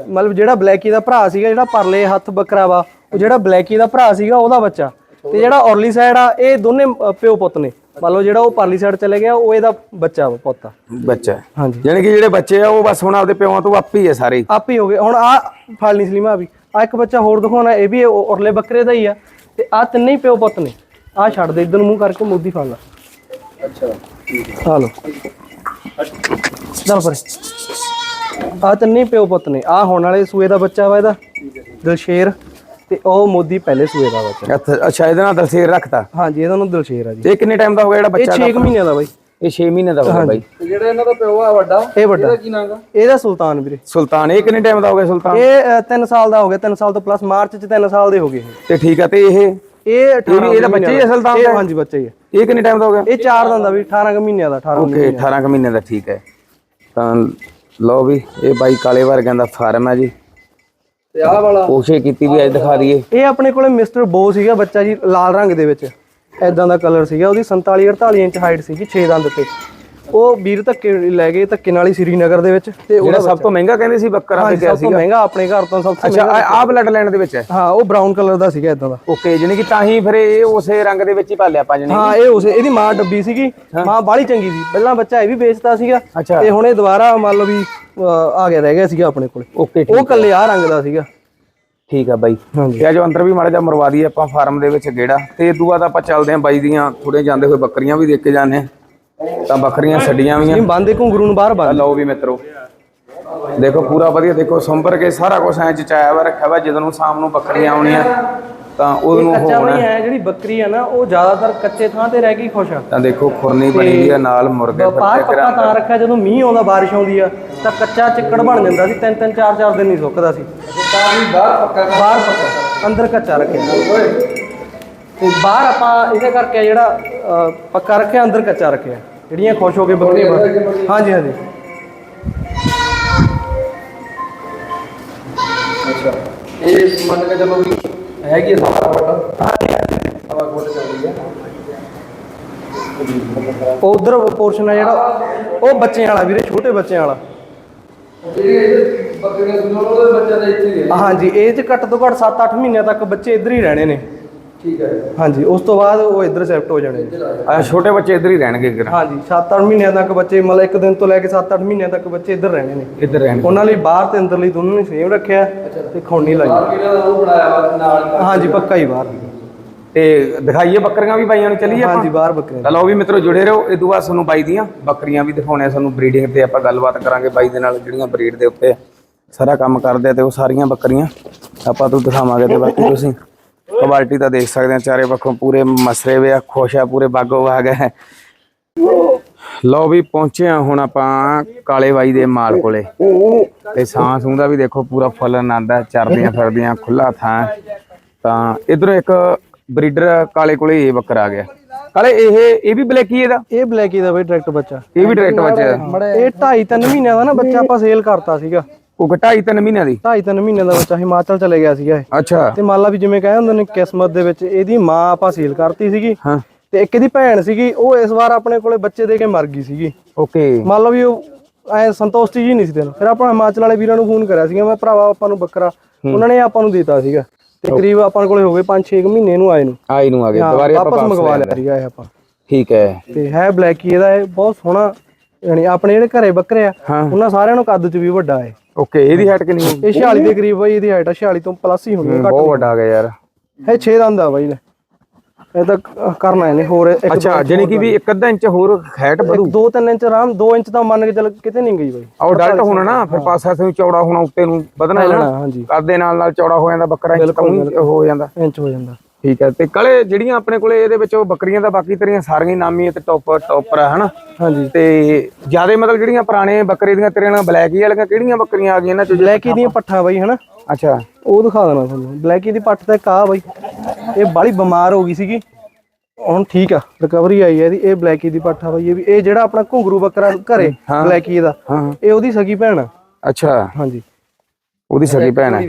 ਮਤਲਬ ਜਿਹੜਾ ਬਲੈਕੀ ਦਾ ਭਰਾ ਸੀਗਾ ਜਿਹੜਾ ਪਰਲੇ ਹੱਥ ਬੱਕਰਾ ਵਾ ਉਹ ਜਿਹੜਾ ਬਲੈਕੀ ਦਾ ਭਰਾ ਸੀਗਾ ਉਹਦਾ ਬੱਚਾ। ਤੇ ਜਿਹੜਾ ਔਰਲੀ ਸਾਈਡ ਆ ਇਹ ਦੋਨੇ ਪਿਓ ਪੁੱਤ ਨੇ। ਮੰਨ ਲਓ ਜਿਹੜਾ ਉਹ ਪਰਲੀ ਸਾਈਡ ਚਲੇ ਗਿਆ ਉਹ ਇਹਦਾ ਬੱਚਾ ਵਾ ਪੁੱਤ ਬੱਚਾ। ਹਾਂਜੀ। ਯਾਨੀ ਕਿ ਜਿਹੜੇ ਬੱਚੇ ਆ ਉਹ ਬਸ ਹੁਣ ਆਪਦੇ ਪਿਓਾਂ ਤੋਂ ਆਪੇ ਹੀ ਆ ਸਾਰੇ। ਹੀ। ਆਪ ਹੀ ਹੋ ਗਏ। ਹੁਣ ਆ ਫਾਲਣੀ ਸਲੀਮਾ ਵੀ ਆ ਇੱਕ ਬੱਚਾ ਹੋਰ ਦਿਖਾਉਣਾ ਇਹ ਵੀ ਉਹ ਉਰਲੇ ਬੱਕਰੇ ਦਾ ਹੀ ਆ। ਤੇ ਆ ਤਿੰਨੇ ਹੀ ਪਿਓ ਪੁੱਤ ਨੇ। ਆ ਛੱਡ ਦੇ ਇਧਰ ਨੂੰ ਮੂੰਹ ਕਰਕੇ ਮੋਦੀ ਫੜ ਲਾ ਅੱਛਾ। ਆ ਲੋ ਚੱਲ ਪਰੇ ਆ ਤਿੰਨੇ ਹੀ ਪਿਓ ਪੁੱਤ ਨੇ। ਆ ਹੋਣ ਵਾਲੇ ਸੂਏ ਦਾ ਬੱਚਾ ਵਾ ਇਹਦਾ ਦਿਲਸ਼ੇਰ। ਤੇ ਉਹ ਮੋਦੀ ਪਹਿਲੇ ਸੂਏ ਦਾ ਬੱਚਾ। ਅੱਛਾ ਅੱਛਾ ਇਹਦੇ ਨਾਲ ਦਲਸੇਰ ਰੱਖਤਾ? ਹਾਂਜੀ ਇਹਦਾ ਨਾਮ ਦਿਲਸ਼ੇਰ ਆ ਜੀ। ਇਹ ਕਿੰਨੇ ਟਾਈਮ ਦਾ ਹੋ ਗਿਆ ਜਿਹੜਾ ਇਹ ਬੱਚਾ 6 ਮਹੀਨਿਆਂ ਦਾ ਬਾਈ। ਇਹ 6 ਮਹੀਨੇ ਦਾ ਹੋ ਗਿਆ ਬਾਈ। ਤੇ ਜਿਹੜਾ ਇਹਨਾਂ ਦਾ ਪਿਓ ਆ ਵੱਡਾ? ਇਹ ਵੱਡਾ। ਇਹਦਾ ਕੀ ਨਾਮ ਹੈ ਇਹਦਾ ਸੁਲਤਾਨ ਵੀਰੇ। ਸੁਲਤਾਨ ਇਹ ਕਿੰਨੇ ਟਾਈਮ ਦਾ ਹੋ ਗਿਆ ਸੁਲਤਾਨ? ਇਹ 3 ਸਾਲ ਦਾ ਹੋ ਗਿਆ 3 ਸਾਲ ਤੋਂ ਪਲੱਸ ਮਾਰਚ ਚ 3 ਸਾਲ ਦੇ ਹੋ ਗਏ ਇਹ। ਤੇ ਠੀਕ ਆ ਤੇ ਇਹ? ਇਹ 18 ਇਹਦਾ ਬੱਚਾ ਹੀ ਹੈ ਸੁਲਤਾਨ ਇਹ ਦਾ? ਹਾਂਜੀ ਬੱਚਾ ਹੀ ਹੈ ਇਹ ਕਿੰਨੇ ਟਾਈਮ ਦਾ ਹੋ ਗਿਆ? ਇਹ 4 ਦਿਨ ਦਾ ਵੀ 18 ਕੁ ਮਹੀਨਿਆਂ ਦਾ 18 ਓਕੇ 18 ਕੁ ਮਹੀਨੇ ਦਾ ਠੀਕ ਹੈ। ਤਾਂ ਲਓ ਵੀ ਇਹ ਬਾਈ ਕਾਲੇ ਵਰਗਿਆਂ ਦਾ ਫਾਰਮ ਹੈ ਜੀ। ਤੇ ਆਹ ਵਾਲਾ। ਕੋਸ਼ਿਸ਼ ਕੀਤੀ ਵੀ ਅੱਜ ਦਿਖਾ ਦਈਏ। ਇਹ ਆਪਣੇ ਕੋਲੇ ਮਿਸਟਰ ਬੋ ਸੀਗਾ ਬੱਚਾ ਜੀ ਲਾਲ ਰੰਗ ਦੇ ਵਿੱਚ। ਐਦਾਂ ਦਾ ਕਲਰ ਸੀਗਾ ਉਹਦੀ 47 48 ਇੰਚ ਹਾਈਟ ਸੀਗੀ 6 ਦੰਦ ਤੇ। ਉਹ ਵੀਰ ਧੱਕੇ ਲੈ ਗਏ ਧੱਕੇ ਨਾਲ ਹੀ ਸ੍ਰੀਨਗਰ ਦੇ ਵਿੱਚ ਤੇ ਉਹਦਾ ਸਭ ਤੋਂ ਮਹਿੰਗਾ ਕਹਿੰਦੇ ਸੀ ਬੱਕਰਾ ਤੇ ਗਿਆ ਸਭ ਤੋਂ ਸੀਗਾ? ਮਹਿੰਗਾ ਆਪਣੇ ਘਰ ਤੋਂ ਸਭ ਤੋਂ ਅੱਛਾ ਆਹ ਬਲੱਡ ਲਾਈਨ ਦੇ ਵਿੱਚ ਹੈ? ਹਾਂ ਉਹ ਬਰਾਊਨ ਕਲਰ ਦਾ ਸੀਗਾ ਐਦਾਂ ਦਾ। ਓਕੇ ਜਾਨੀ ਕਿ ਤਾਂ ਹੀ ਫਿਰ ਇਹ ਉਸੇ ਰੰਗ ਦੇ ਵਿੱਚ ਹੀ ਪਾਲਿਆ ਆਪਾਂ ਜਣੀ ਹਾਂ ਇਹ ਉਸੇ ਇਹਦੀ ਮਾਂ ਡੱਬੀ ਸੀਗੀ। ਮਾਂ ਬਾਹਲੀ ਚੰਗੀ ਸੀ। ਪਹਿਲਾਂ ਬੱਚਾ ਇਹ ਵੀ ਵੇਚਦਾ ਸੀਗਾ। ਤੇ ਹੁਣ ਇਹ ਦੁਬਾਰਾ ਮੰਨ ਲਓ ਵੀ ਆ ਗਿਆ ਰਹਿ ਗਿਆ ਸੀਗਾ ਆਪਣੇ ਕੋਲੇ। ਓਕੇ ਉਹ ਕੱਲੇ ਆ ਰੰਗ ਦਾ ਸੀਗਾ। ਠੀਕ ਆ ਬਾਈ। ਤੇ ਜੋ ਅੰਦਰ ਵੀ ਮਾੜਾ ਜਿਹਾ ਮਰਵਾ ਦਈਏ ਆਪਾਂ ਫਾਰਮ ਦੇ ਵਿੱਚ ਗੇੜਾ। ਤੇ ਇਹ ਤੋਂ ਬਾਅਦ ਆਪਾਂ ਚੱਲਦੇ ਆਂ ਬਾਈ ਦੀਆਂ ਥੋੜੇ ਜਾਂਦੇ ਹੋਏ ਬੱਕਰੀਆਂ ਵੀ ਦੇਖ ਕੇ ਜਾਂਦੇ ਆਂ ਤਾਂ ਬੱਕਰੀਆਂ ਛੱਡੀਆਂ ਵੀ ਆ ਇਹ ਬੰਦੇ ਘੁੰਗਰੂ ਨੂੰ ਬਾਹਰ ਬੰਦ। ਲਓ ਵੀ ਮਿੱਤਰੋ। ਦੇਖੋ ਪੂਰਾ ਵਧੀਆ ਦੇਖੋ ਸੰਭਰ ਕੇ ਸਾਰਾ ਕੁਝ ਐ ਚਚਾਇਆ ਵਾ ਰੱਖਿਆ ਵਾ ਜਦੋਂ ਨੂੰ ਸ਼ਾਮ ਨੂੰ ਬੱਕਰੀਆਂ ਆਉਣੀਆਂ ਤਾਂ ਉਹਨੂੰ ਹੋਣਾ ਹੈ ਜਿਹੜੀ ਬੱਕਰੀ ਆ ਨਾ ਉਹ ਜ਼ਿਆਦਾਤਰ ਕੱਚੇ ਥਾਂ ਤੇ ਰਹਿ ਗਈ ਖੁਸ਼ ਆ। ਤਾਂ ਦੇਖੋ ਖੁਰਨੀ ਬਣੀ ਹੋਈ ਆ ਨਾਲ ਮੁਰਗੇ ਫਿਰਦੇ ਪੱਕਾ ਤਾਂ ਰੱਖਿਆ ਜਦੋਂ ਮੀਂਹ ਆਉਂਦਾ ਬਾਰਿਸ਼ ਆਉਂਦੀ ਆ ਤਾਂ ਕੱਚਾ ਚਿੱਕੜ ਬਣ ਜਾਂਦਾ ਸੀ ਤਿੰਨ ਤਿੰਨ ਚਾਰ ਚਾਰ ਦਿਨ ਨਹੀਂ ਸੁੱਕਦਾ ਸੀ। ਤਾਂ ਵੀ ਬਾਹਰ ਪੱਕਾ ਕਰ ਬਾਹਰ ਪੱਕਾ ਅੰਦਰ ਕੱਚਾ ਰੱਖਿਆ। ਤੇ ਬਾਹਰ ਆਪਾਂ ਇਹਦੇ ਕਰਕੇ ਜਿਹੜਾ ਪੱਕਾ ਰੱਖਿਆ ਅੰਦਰ ਕੱਚਾ ਰੱਖਿਆ। ਜਿਹੜੀਆਂ ਖੁਸ਼ ਹੋ ਕੇ ਬੱਕਰੀਆਂ ਬਣ- ਹਾਂਜੀ ਹਾਂਜੀ। ਅੱਛਾ। ਇਹ ਮੰਨ ਕੇ ਚੱਲੋ ਵੀ ਹੈਗੀ ਚੱਲਦੀ ਉਧਰ ਪੋਰਸ਼ਨ ਆ ਜਿਹੜਾ ਉਹ ਬੱਚਿਆਂ ਵਾਲਾ ਵੀਰੇ ਛੋਟੇ ਬੱਚਿਆਂ ਵਾਲਾ। ਬੱਕਰੀਆਂ ਬੱਚਾ ਇੱਥੇ ਹੀ ਹੈ ਹਾਂਜੀ ਇਹ ਚ ਘੱਟ ਤੋਂ ਘੱਟ 7-8 ਮਹੀਨਿਆਂ ਤੱਕ ਬੱਚੇ ਇੱਧਰ ਹੀ ਰਹਿਣੇ ਨੇ। ਠੀਕ ਹੈ। ਹਾਂਜੀ ਉਸ ਤੋਂ ਬਾਅਦ ਉਹ ਇੱਧਰ ਸ਼ਿਫਟ ਹੋ ਜਾਣੇ। ਆ ਛੋਟੇ ਬੱਚੇ ਇੱਧਰ ਹੀ ਰਹਿਣਗੇ ਕਿਰ ਹਾਂਜੀ 7-8 ਮਹੀਨਿਆਂ ਤੱਕ ਬੱਚੇ ਮਤਲਬ ਇੱਕ ਦਿਨ ਤੋਂ ਲੈ ਕੇ 7-8 ਮਹੀਨਿਆਂ ਤੱਕ ਬੱਚੇ ਇੱਧਰ ਰਹਿਣੇ ਨੇ। ਇੱਧਰ ਰਹਿਣਗੇ। ਉਹਨਾਂ ਲਈ ਬਾਹਰ ਤੇ ਅੰਦਰ ਲਈ ਦੋਨੋਂ ਨੂੰ ਸੇਮ ਰੱਖਿਆ ਤੇ ਖੌਣੀ ਲਾਈ। ਬਾਹਰ ਕਿਹੜਾ ਉਹ ਬਣਾਇਆ ਵਾ ਨਾਲ ਹੀ। ਹਾਂਜੀ ਪੱਕਾ ਹੀ ਬਾਹਰ। ਤੇ ਦਿਖਾਈਏ ਬੱਕਰੀਆਂ ਵੀ ਬਾਈਆਂ ਨੂੰ ਚੱਲੀਏ ਹਾਂਜੀ ਬਾਹਰ ਬੱਕਰੇ ਤਾਂ ਲਓ ਵੀ ਮਿੱਤਰੋ ਜੁੜੇ ਰਹੋ ਇਹ ਤੋਂ ਬਾਅਦ ਤੁਹਾਨੂੰ ਬਾਈ ਦੀਆਂ ਬੱਕਰੀਆਂ ਵੀ ਦਿਖਾਉਣੇ ਤੁਹਾਨੂੰ ਬਰੀਡਿੰਗ ਤੇ ਆਪਾਂ ਗੱਲਬਾਤ ਕਰਾਂਗੇ ਬਾਈ ਦੇ ਨਾਲ ਜਿਹੜੀਆਂ ਬਰੀਡ ਦੇ ਉੱਤੇ ਸਾਰਾ ਕੰਮ ਕਰਦੇ ਆ ਤੇ ਉਹ ਸਾਰੀਆਂ ਬੱਕਰੀਆਂ ਆਪਾਂ ਤੁਹਾਨੂੰ ਦਿਖਾਵਾਂਗੇ ਤੇ ਬਾਕੀ ਤੁਸੀਂ ਕੁਆਲਿਟੀ ਤਾਂ ਦੇਖ ਸਕਦੇ ਆ ਚਾਰੇ ਪੱਖੋਂ ਪੂਰੇ ਮਸਰੇ ਵੇ ਆ ਖੁਸ਼ ਆ ਪੂਰੇ ਬਾਗੋ ਬਾਗ ਹੈ। ਲਓ ਵੀ ਪਹੁੰਚੇ ਆ ਹੁਣ ਆਪਾਂ ਕਾਲੇ ਬਾਈ ਦੇ ਮਾਲ ਕੋਲੇ। ਤੇ ਸਾਹ ਸੂੰ ਦਾ ਵੀ ਦੇਖੋ ਪੂਰਾ ਫੁੱਲ ਆਨੰਦ ਹੈ ਚਰਦੀਆਂ ਫਿਰਦੀਆਂ ਖੁੱਲਾ ਥਾਂ। ਤਾਂ ਇਧਰੋਂ ਇੱਕ ਬਰੀਡਰ ਕਾਲੇ ਕੋਲੇ ਇਹ ਬੱਕਰਾ ਆ ਗਿਆ। ਕਾਲੇ ਇਹ ਇਹ ਵੀ ਬਲੈਕੀ ਇਹਦਾ? ਇਹ ਬਲੈਕੀ ਦਾ ਬਈ ਡਾਇਰੈਕਟ ਬੱਚਾ। ਇਹ ਵੀ ਡਾਇਰੈਕਟ ਬੱਚਾ। ਇਹ 2.5-3 ਮਹੀਨਿਆਂ ਦਾ ਨਾ ਬੱਚਾ ਆਪਾਂ ਸੇਲ ਕਰਤਾ ਸੀਗਾ। ਉਹ ਢਾਈ ਤਿੰਨ ਮਹੀਨਿਆਂ ਦੀ? 2.5-3 ਮਹੀਨਿਆਂ ਦਾ ਬੱਚਾ ਹਿਮਾਚਲ ਚਲੇ ਗਿਆ ਸੀਗਾ ਇਹ। ਅੱਛਾ। ਤੇ ਮੰਨ ਲਾ ਵੀ ਜਿਵੇਂ ਕਹਿੰਦੇ ਹੁੰਦੇ ਨੇ ਕਿਸਮਤ ਦੇ ਵਿੱਚ ਇਹਦੀ ਮਾਂ ਆਪਾਂ ਸੇਲ ਕਰਤੀ ਸੀਗੀ। ਹਾਂ। ਤੇ ਇੱਕ ਇਹਦੀ ਭੈਣ ਸੀਗੀ ਉਹ ਇਸ ਵਾਰ ਆਪਣੇ ਕੋਲੇ ਬੱਚੇ ਦੇ ਕੇ ਮਰ ਗਈ ਸੀਗੀ। ਓਕੇ। ਮੰਨ ਲਓ ਵੀ ਉਹ ਐ ਸੰਤੁਸ਼ਟੀ ਜੀ ਨਹੀਂ ਸੀ ਤੈਨੂੰ ਫਿਰ ਆਪਾਂ ਹਿਮਾਚਲ ਵਾਲੇ ਵੀਰਾਂ ਨੂੰ ਫੋਨ ਕਰਿਆ ਸੀਗਾ ਮੈਂ ਭਰਾਵਾ ਆਪਾਂ ਨੂੰ ਬੱਕਰਾ। ਉਹਨਾਂ ਨੇ ਆਪਾਂ ਨੂੰ ਦਿੱਤਾ ਸੀਗਾ। ਤੇ ਕਰੀਬ ਆਪਾਂ ਕੋਲੇ ਹੋ ਗਏ 5-6 ਮਹੀਨੇ ਨੂੰ ਆਏ ਨੂੰ। ਆਈ ਨੂੰ ਆ ਗਏ। ਦੁਬਾਰੇ ਆਪਾਂ ਵਾਪਸ ਮੰਗਵਾ ਲਿਆ ਸੀਗਾ ਇਹ ਆਪਾਂ। ਠੀਕ ਹੈ। ਤੇ ਹੈ ਬਲੈਕ ਇਹਦਾ ਇਹ ਬਹੁਤ ਸੋਹਣਾ ਯਾਨੀ ਆਪਣੇ ਜਿਹੜੇ ਘਰੇ ਬੱਕਰੇ ਆ ਉਹਨਾਂ ਸਾਰਿਆਂ ਨੂੰ ਕੱਦ ਚ ਵੀ ਵੱਡਾ ਹੈ ਓਕੇ ਇਹਦੀ ਹਾਈਟ ਕਿੰਨੀ ਹੋਊਗੀ? ਇਹ 46 ਦੇ ਕਰੀਬ ਬਾਈ ਇਹਦੀ ਹਾਈਟ ਆ 46 ਤੋਂ ਪਲੱਸ ਹੀ ਹੋਣੀ ਬਹੁਤ ਵੱਡਾ ਆ। ਗਿਆ ਯਾਰ। ਹੈ 6 ਦੰਦ ਆ ਬਾਈ ਨੇ ਇਹ ਤਾਂ ਕਰਨਾ ਇਹਨੇ ਹੋਰ ਇੱਕ ਅੱਛਾ ਜਾਨੀ ਕਿ ਵੀ ਇੱਕ ਅੱਧਾ ਇੰਚ ਹੋਰ ਹਾਈਟ ਵਧੂ? 2-3 ਇੰਚ ਆਰਾਮ 2 ਇੰਚ ਤਾਂ ਮੰਨ ਕੇ ਚੱਲ ਕਿਤੇ ਨਹੀਂ ਗਈ ਬਾਈ। ਆਹ ਡਾਲਟ ਹੋਣਾ ਨਾ ਫਿਰ ਪਾਸਾ ਤੋਂ ਚੌੜਾ ਹੋਣਾ ਉੱਤੇ ਨੂੰ ਵਧਣਾ ਲੈਣਾ ਨਾ ਕੱਦ ਨਾਲ ਨਾਲ ਚੌੜਾ ਹੋ ਜਾਂਦਾ ਬੱਕਰਾ ਇੰਚ ਤਾਂ ਹੋ ਜਾਂਦਾ। ਇੰਚ ਹੋ ਜਾਂਦਾ। ਠੀਕ ਹੈ ਤੇ ਕਲੇ ਜਿਹੜੀਆਂ ਆਪਣੇ ਕੋਲੇ ਇਹਦੇ ਵਿੱਚ ਉਹ ਬੱਕਰੀਆਂ ਦਾ ਬਾਕੀ ਤੇਰੀਆਂ ਸਾਰੀਆਂ ਨਾਮੀ ਤੇ ਟੌਪਰ ਟੌਪਰ ਆ ਹਨਾ? ਹਾਂਜੀ। ਤੇ ਜਿਆਦੇ ਮਤਲਬ ਜਿਹੜੀਆਂ ਪੁਰਾਣੇ ਬੱਕਰੇ ਦੀਆਂ ਤੇਰੇ ਨਾਲ ਬਲੈਕ ਵਾਲੀਆਂ ਕਿਹੜੀਆਂ ਬੱਕਰੀਆਂ ਆ ਗਈਆਂ ਇਹਨਾਂ ਚੋਂ? ਬਲੈਕੀ ਦੀਆਂ ਪੱਠਾਂ ਬਾਈ ਹਨਾ? ਅੱਛਾ। ਉਹ ਦਿਖਾ ਦੇਣਾ ਤੁਹਾਨੂੰ। ਬਲੈਕੀ ਦੀ ਪੱਠ ਤੇ ਕਾ ਬਾਈ। ਇਹ ਬਾਲੀ ਬਿਮਾਰ ਹੋ ਗਈ ਸੀਗੀ। ਹੁਣ ਠੀਕ ਆ ਰਿਕਵਰੀ ਆਈ ਹੈ ਇਹਦੀ। ਇਹ ਬਲੈਕੀ ਦੀ ਪੱਠਾ ਬਾਈ ਇਹ ਵੀ ਇਹ ਜਿਹੜਾ ਆਪਣਾ ਘੁੰਗਰੂ ਬੱਕਰਾ ਘਰੇ ਬਲੈਕੀ ਦਾ ਇਹ ਉਹਦੀ ਸਗੀ ਭੈਣ ਆ। ਅੱਛਾ। ਹਾਂਜੀ। ਉਹਦੀ ਸਗੀ ਭੈਣ ਹੈ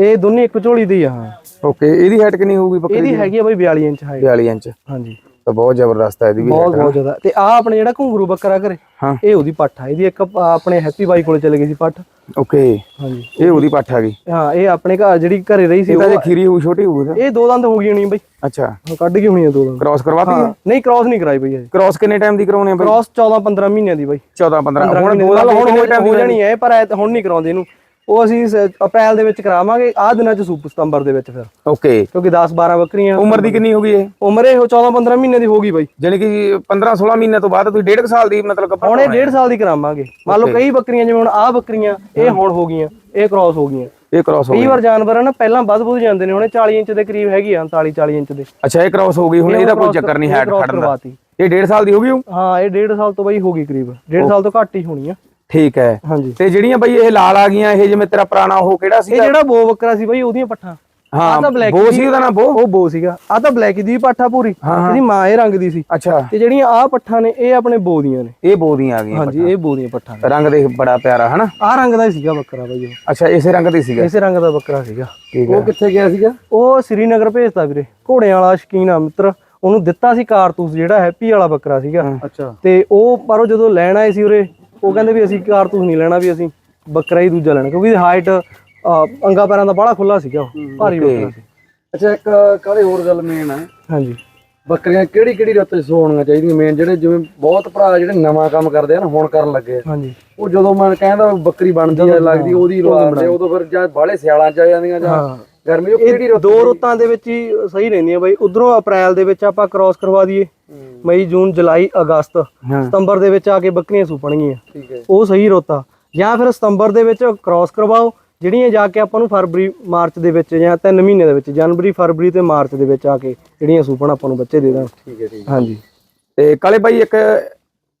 ਇਹ ਦੋਨੇ ਇੱਕ ਝੋਲੀ ਦੀ ਆ ਹਾਂ। ਓਕੇ ਇਹਦੀ ਹਾਈਟ ਕਿੰਨੀ ਹੋਊਗੀ ਬੱਕਰੀ ਇਹਦੀ ਹੈਗੀ ਆ ਬਾਈ 42 ਇੰਚ ਹਾਈਟ 42 ਇੰਚ। ਹਾਂਜੀ। ਤਾਂ ਬਹੁਤ ਜ਼ਬਰਦਸਤ ਹੈ ਇਹਦੀ ਵੀ ਬਹੁਤ ਬਹੁਤ ਜ਼ਿਆਦਾ। ਤੇ ਆ ਆਪਣੇ ਜਿਹੜਾ ਘੁੰਗਰੂ ਬੱਕਰਾ ਘਰੇ ਹਾਂ। ਇਹ ਉਹਦੀ ਪੱਠ ਆ। ਇਹਦੀ ਇੱਕ ਆਪਣੇ ਹੈਪੀ ਬਾਈ ਕੋਲੇ ਚਲੇ ਗਈ ਸੀ ਪੱਠ। ਓਕੇ ਹਾਂਜੀ। ਇਹ ਉਹਦੀ ਪੱਠ ਆ ਗਈ। ਹਾਂ ਇਹ ਆਪਣੇ ਘਰ ਜਿਹੜੀ ਘਰੇ ਰਹੀ ਸੀ ਇਹਦਾ ਉਹ- ਜੇ ਖੀਰੀ ਹੋਊ ਛੋਟੀ ਹੋਊ ਤਾਂ ਇਹ ਦੋ ਦੰਦ ਹੋ ਗਈ ਹੋਣੀ ਬਾਈ। ਅੱਛਾ। ਹੁਣ ਕੱਢ ਗਈ ਹੋਣੀ ਆ ਦੋ ਦੰਦ। ਕ੍ਰਾਸ ਕਰਵਾਤੀ ਹੈ ਹਾਂ? ਨਹੀਂ ਕ੍ਰਾਸ ਨਹੀਂ ਕਰਾਈ ਬਈ ਕ੍ਰਾਸ ਕਿੰਨੇ ਟਾਈਮ ਦੀ ਕਰਾਉਣੇ ਆ ਬਾਈ? ਕ੍ਰਾਸ 14 15 ਮਹੀਨਿਆਂ ਦੀ ਬਾਈ। 14 15 ਹੁਣ ਦੋ ਹੁਣ ਹੁਣ ਹੋ ਜਾਣੀ ਹੈ ਪਰ ਹੁਣ ਨਹੀਂ ਕਰਾਉਂਦੇ ਇਹਨੂੰ। ਉਹ ਅਸੀਂ ਸ- ਅਪ੍ਰੈਲ ਦੇ ਵਿੱਚ ਕਰਾਵਾਂਗੇ ਆਹ ਦਿਨਾਂ ਚ ਸੂਪ ਸਤੰਬਰ ਦੇ ਵਿੱਚ ਫਿਰ। ਓਕੇ। ਕਿਉਂਕਿ 10 12 ਬੱਕਰੀਆਂ ਉਮਰ ਦੀ ਕਿੰਨੀ ਹੋ ਗਈ ਇਹ? ਉਮਰ ਇਹ 14 15 ਮਹੀਨੇ ਦੀ ਹੋ ਗਈ ਬਾਈ। ਜਾਨੀ ਕਿ 15 16 ਮਹੀਨੇ ਤੋਂ ਬਾਅਦ ਤੁਸੀਂ ਡੇਢ ਕੁ ਸਾਲ ਦੀ ਮਤਲਬ ਕੱਪੜਾ ਹੁਣ ਇਹ 1.5 ਸਾਲ ਦੀ ਕਰਾਵਾਂਗੇ। ਮੰਨ ਲਓ ਕਈ ਬੱਕਰੀਆਂ ਜਿਵੇਂ ਹੁਣ ਆਹ ਬੱਕਰੀਆਂ ਇਹ ਹੁਣ ਹੋ ਗਈਆਂ ਇਹ ਕ੍ਰਾਸ ਹੋ ਗਈਆਂ। ਇਹ ਕ੍ਰਾਸ ਹੋ ਕਈ ਵਾਰ ਜਾਨਵਰ ਆ ਨਾ ਪਹਿਲਾਂ ਵੱਧ ਵੱਧ ਜਾਂਦੇ ਨੇ ਹੁਣ ਇਹ 40 ਇੰਚ ਦੇ ਕਰੀਬ ਹੈਗੀ ਆ 39 40 ਇੰਚ ਦੇ। ਅੱਛਾ ਇਹ ਕ੍ਰਾਸ ਹੋ ਗਈ ਹੁਣ ਇਹਦਾ ਕੋਈ ਚੱਕਰ ਨਹੀਂ ਹੈਡ ਖੜਨ ਦਾ। ਕਰਵਾਤੀ। ਇਹ ਡੇਢ ਸਾਲ ਦੀ ਹੋ ਗਈ ਉਹ? ਹਾਂ ਇਹ 1.5 ਸਾਲ ਤੋਂ ਬਾਈ ਹੋ ਗਈ ਕਰੀਬ। 1.5 ਸਾਲ ਤੋਂ ਘੱਟ ਹੀ ਹੋਣੀ ਆ। ਠੀਕ ਹੈ। ਹਾਂਜੀ। ਤੇ ਜਿਹੜੀਆਂ ਬਈ ਇਹ ਲਾਲ ਆ ਗਈਆਂ ਇਹ ਜਿਵੇਂ ਤੇਰਾ ਪੁਰਾਣਾ ਉਹ ਕਿਹੜਾ ਸੀ ਇਹ ਜਿਹੜਾ ਬੋ ਬੱਕਰਾ ਸੀ ਬਾਈ ਉਹਦੀਆਂ ਪੱਠਾਂ। ਹਾਂ ਬੋ ਸੀ ਉਹਦਾ ਨਾਮ ਬੋ? ਉਹ ਬੋ ਸੀਗਾ। ਆ ਤਾਂ ਬਲੈਕ ਦੀ ਪੱਠਾ ਪੂਰੀ। ਇਹਦੀ ਮਾਂ ਇਹ ਰੰਗ ਦੀ ਸੀ। ਅੱਛਾ। ਤੇ ਜਿਹੜੀਆਂ ਆ ਪੱਠਾਂ ਨੇ ਇਹ ਆਪਣੇ ਬੋ ਦੀਆਂ ਨੇ। ਇਹ ਬੋ ਦੀਆਂ ਆ ਗਈਆਂ ਹਾਂਜੀ ਇਹ ਬੋ ਦੀਆਂ ਪੱਠਾਂ ਨੇ। ਰੰਗ ਦੇਖ ਬੜਾ ਪਿਆਰਾ ਹਨਾ? ਆ ਰੰਗ ਦਾ ਹੀ ਸੀਗਾ ਬੱਕਰਾ ਬਾਈ ਅੱਛਾ ਇਸੇ ਰੰਗ ਦੀ ਸੀਗਾ? ਇਸੇ ਰੰਗ ਦਾ ਬੱਕਰਾ ਸੀਗਾ। ਉਹ ਕਿੱਥੇ ਗਿਆ ਸੀਗਾ? ਉਹ ਸ੍ਰੀਨਗਰ ਭੇਜਤਾ ਵੀਰੇ। ਘੋੜਿਆਂ ਵਾਲਾ ਸ਼ਕੀਨ ਆ ਮਿੱਤਰ। ਉਹਨੂੰ ਦਿੱਤਾ ਸੀ ਕਾਰਤੂਸ ਜਿਹੜਾ ਹੈਪੀ ਵਾਲਾ ਬੱਕਰਾ ਸੀਗਾ। ਅੱਛਾ ਤੇ ਉਹ ਪਰ ਉਹ ਜਦੋਂ ਲੈਣ ਆਏ ਸੀ ਉਰੇ ਉਹ ਕਹਿੰਦੇ ਵੀ ਅਸੀਂ ਕਾਰਤੂਸ ਨਹੀਂ ਲੈਣਾ ਵੀ ਅਸੀਂ ਬੱਕਰਾ ਹੀ ਦੂਜਾ ਲੈਣਾ ਕਿਉਂਕਿ ਹਾਈਟ ਅੰਗਾ ਪੈਰਾਂ ਦਾ ਬੜਾ ਖੁੱਲਾ ਸੀਗਾ ਉਹ ਭਾਰੀ ਬੱਕਰਾ ਸੀ। ਅੱਛਾ ਇੱਕ ਕਾਲੇ ਹੋਰ ਗੱਲ ਮੇਨ ਹੈ ਹਾਂਜੀ। ਬੱਕਰੀਆਂ ਕਿਹੜੀ ਕਿਹੜੀ ਰੁੱਤ 'ਚ ਸੋਣੀਆਂ ਚਾਹੀਦੀਆਂ ਮੇਨ ਜਿਹੜੇ ਜਿਵੇਂ ਬਹੁਤ ਭਰਾ ਜਿਹੜੇ ਨਵਾਂ ਕੰਮ ਕਰਦੇ ਆ ਨਾ ਹੁਣ ਕਰਨ ਲੱਗੇ ਹਾਂਜੀ। ਉਹ ਜਦੋਂ ਮੈਂ ਕਹਿੰਦਾ ਬੱਕਰੀ ਬਣਦੀ ਆ ਲੱਗਦੀ ਉਹਦੀ ਲਵਾਉਂਦੇ ਉਦੋਂ ਫਿਰ ਜਾਂ ਬਾਹਲੇ ਸਿਆਲਾਂ ਚ ਆ ਜਾਂਦੀਆਂ ਜਾਂ ਗਰਮੀ ਉਹ ਕਿਹੜੀ ਦੋ ਰੁੱਤਾਂ ਦੇ ਵਿੱਚ ਹੀ ਸਹੀ ਰਹਿੰਦੀਆਂ ਬਾਈ। ਉਧਰੋਂ ਅਪ੍ਰੈਲ ਦੇ ਵਿੱਚ ਆਪਾਂ ਕ੍ਰਾਸ ਕਰਵਾ ਦਈਏ। ਮਈ ਜੂਨ ਜੁਲਾਈ ਅਗਸਤ। ਸਤੰਬਰ ਦੇ ਵਿੱਚ ਆ ਕੇ ਬੱਕਰੀਆਂ ਸੂਪਣਗੀਆਂ ਉਹ ਸਹੀ ਰੁੱਤ ਆ। ਜਾਂ ਫਿਰ ਸਤੰਬਰ ਦੇ ਵਿੱਚ ਕ੍ਰਾਸ ਕਰਵਾਓ ਜਿਹੜੀਆਂ ਜਾ ਕੇ ਆਪਾਂ ਨੂੰ ਫਰਵਰੀ ਮਾਰਚ ਦੇ ਵਿੱਚ ਜਾਂ 3 ਮਹੀਨੇ ਦੇ ਵਿੱਚ ਜਨਵਰੀ ਫਰਵਰੀ ਤੇ ਮਾਰਚ ਦੇ ਵਿੱਚ ਆ ਕੇ ਜਿਹੜੀਆਂ ਸੂਪਣ ਆਪਾਂ ਨੂੰ ਬੱਚੇ ਦੇ ਦੇਣ। ਠੀਕ ਹੈ ਠੀਕ ਹਾਂਜੀ। ਤੇ ਕਾਲੇ ਬਾਈ ਇੱਕ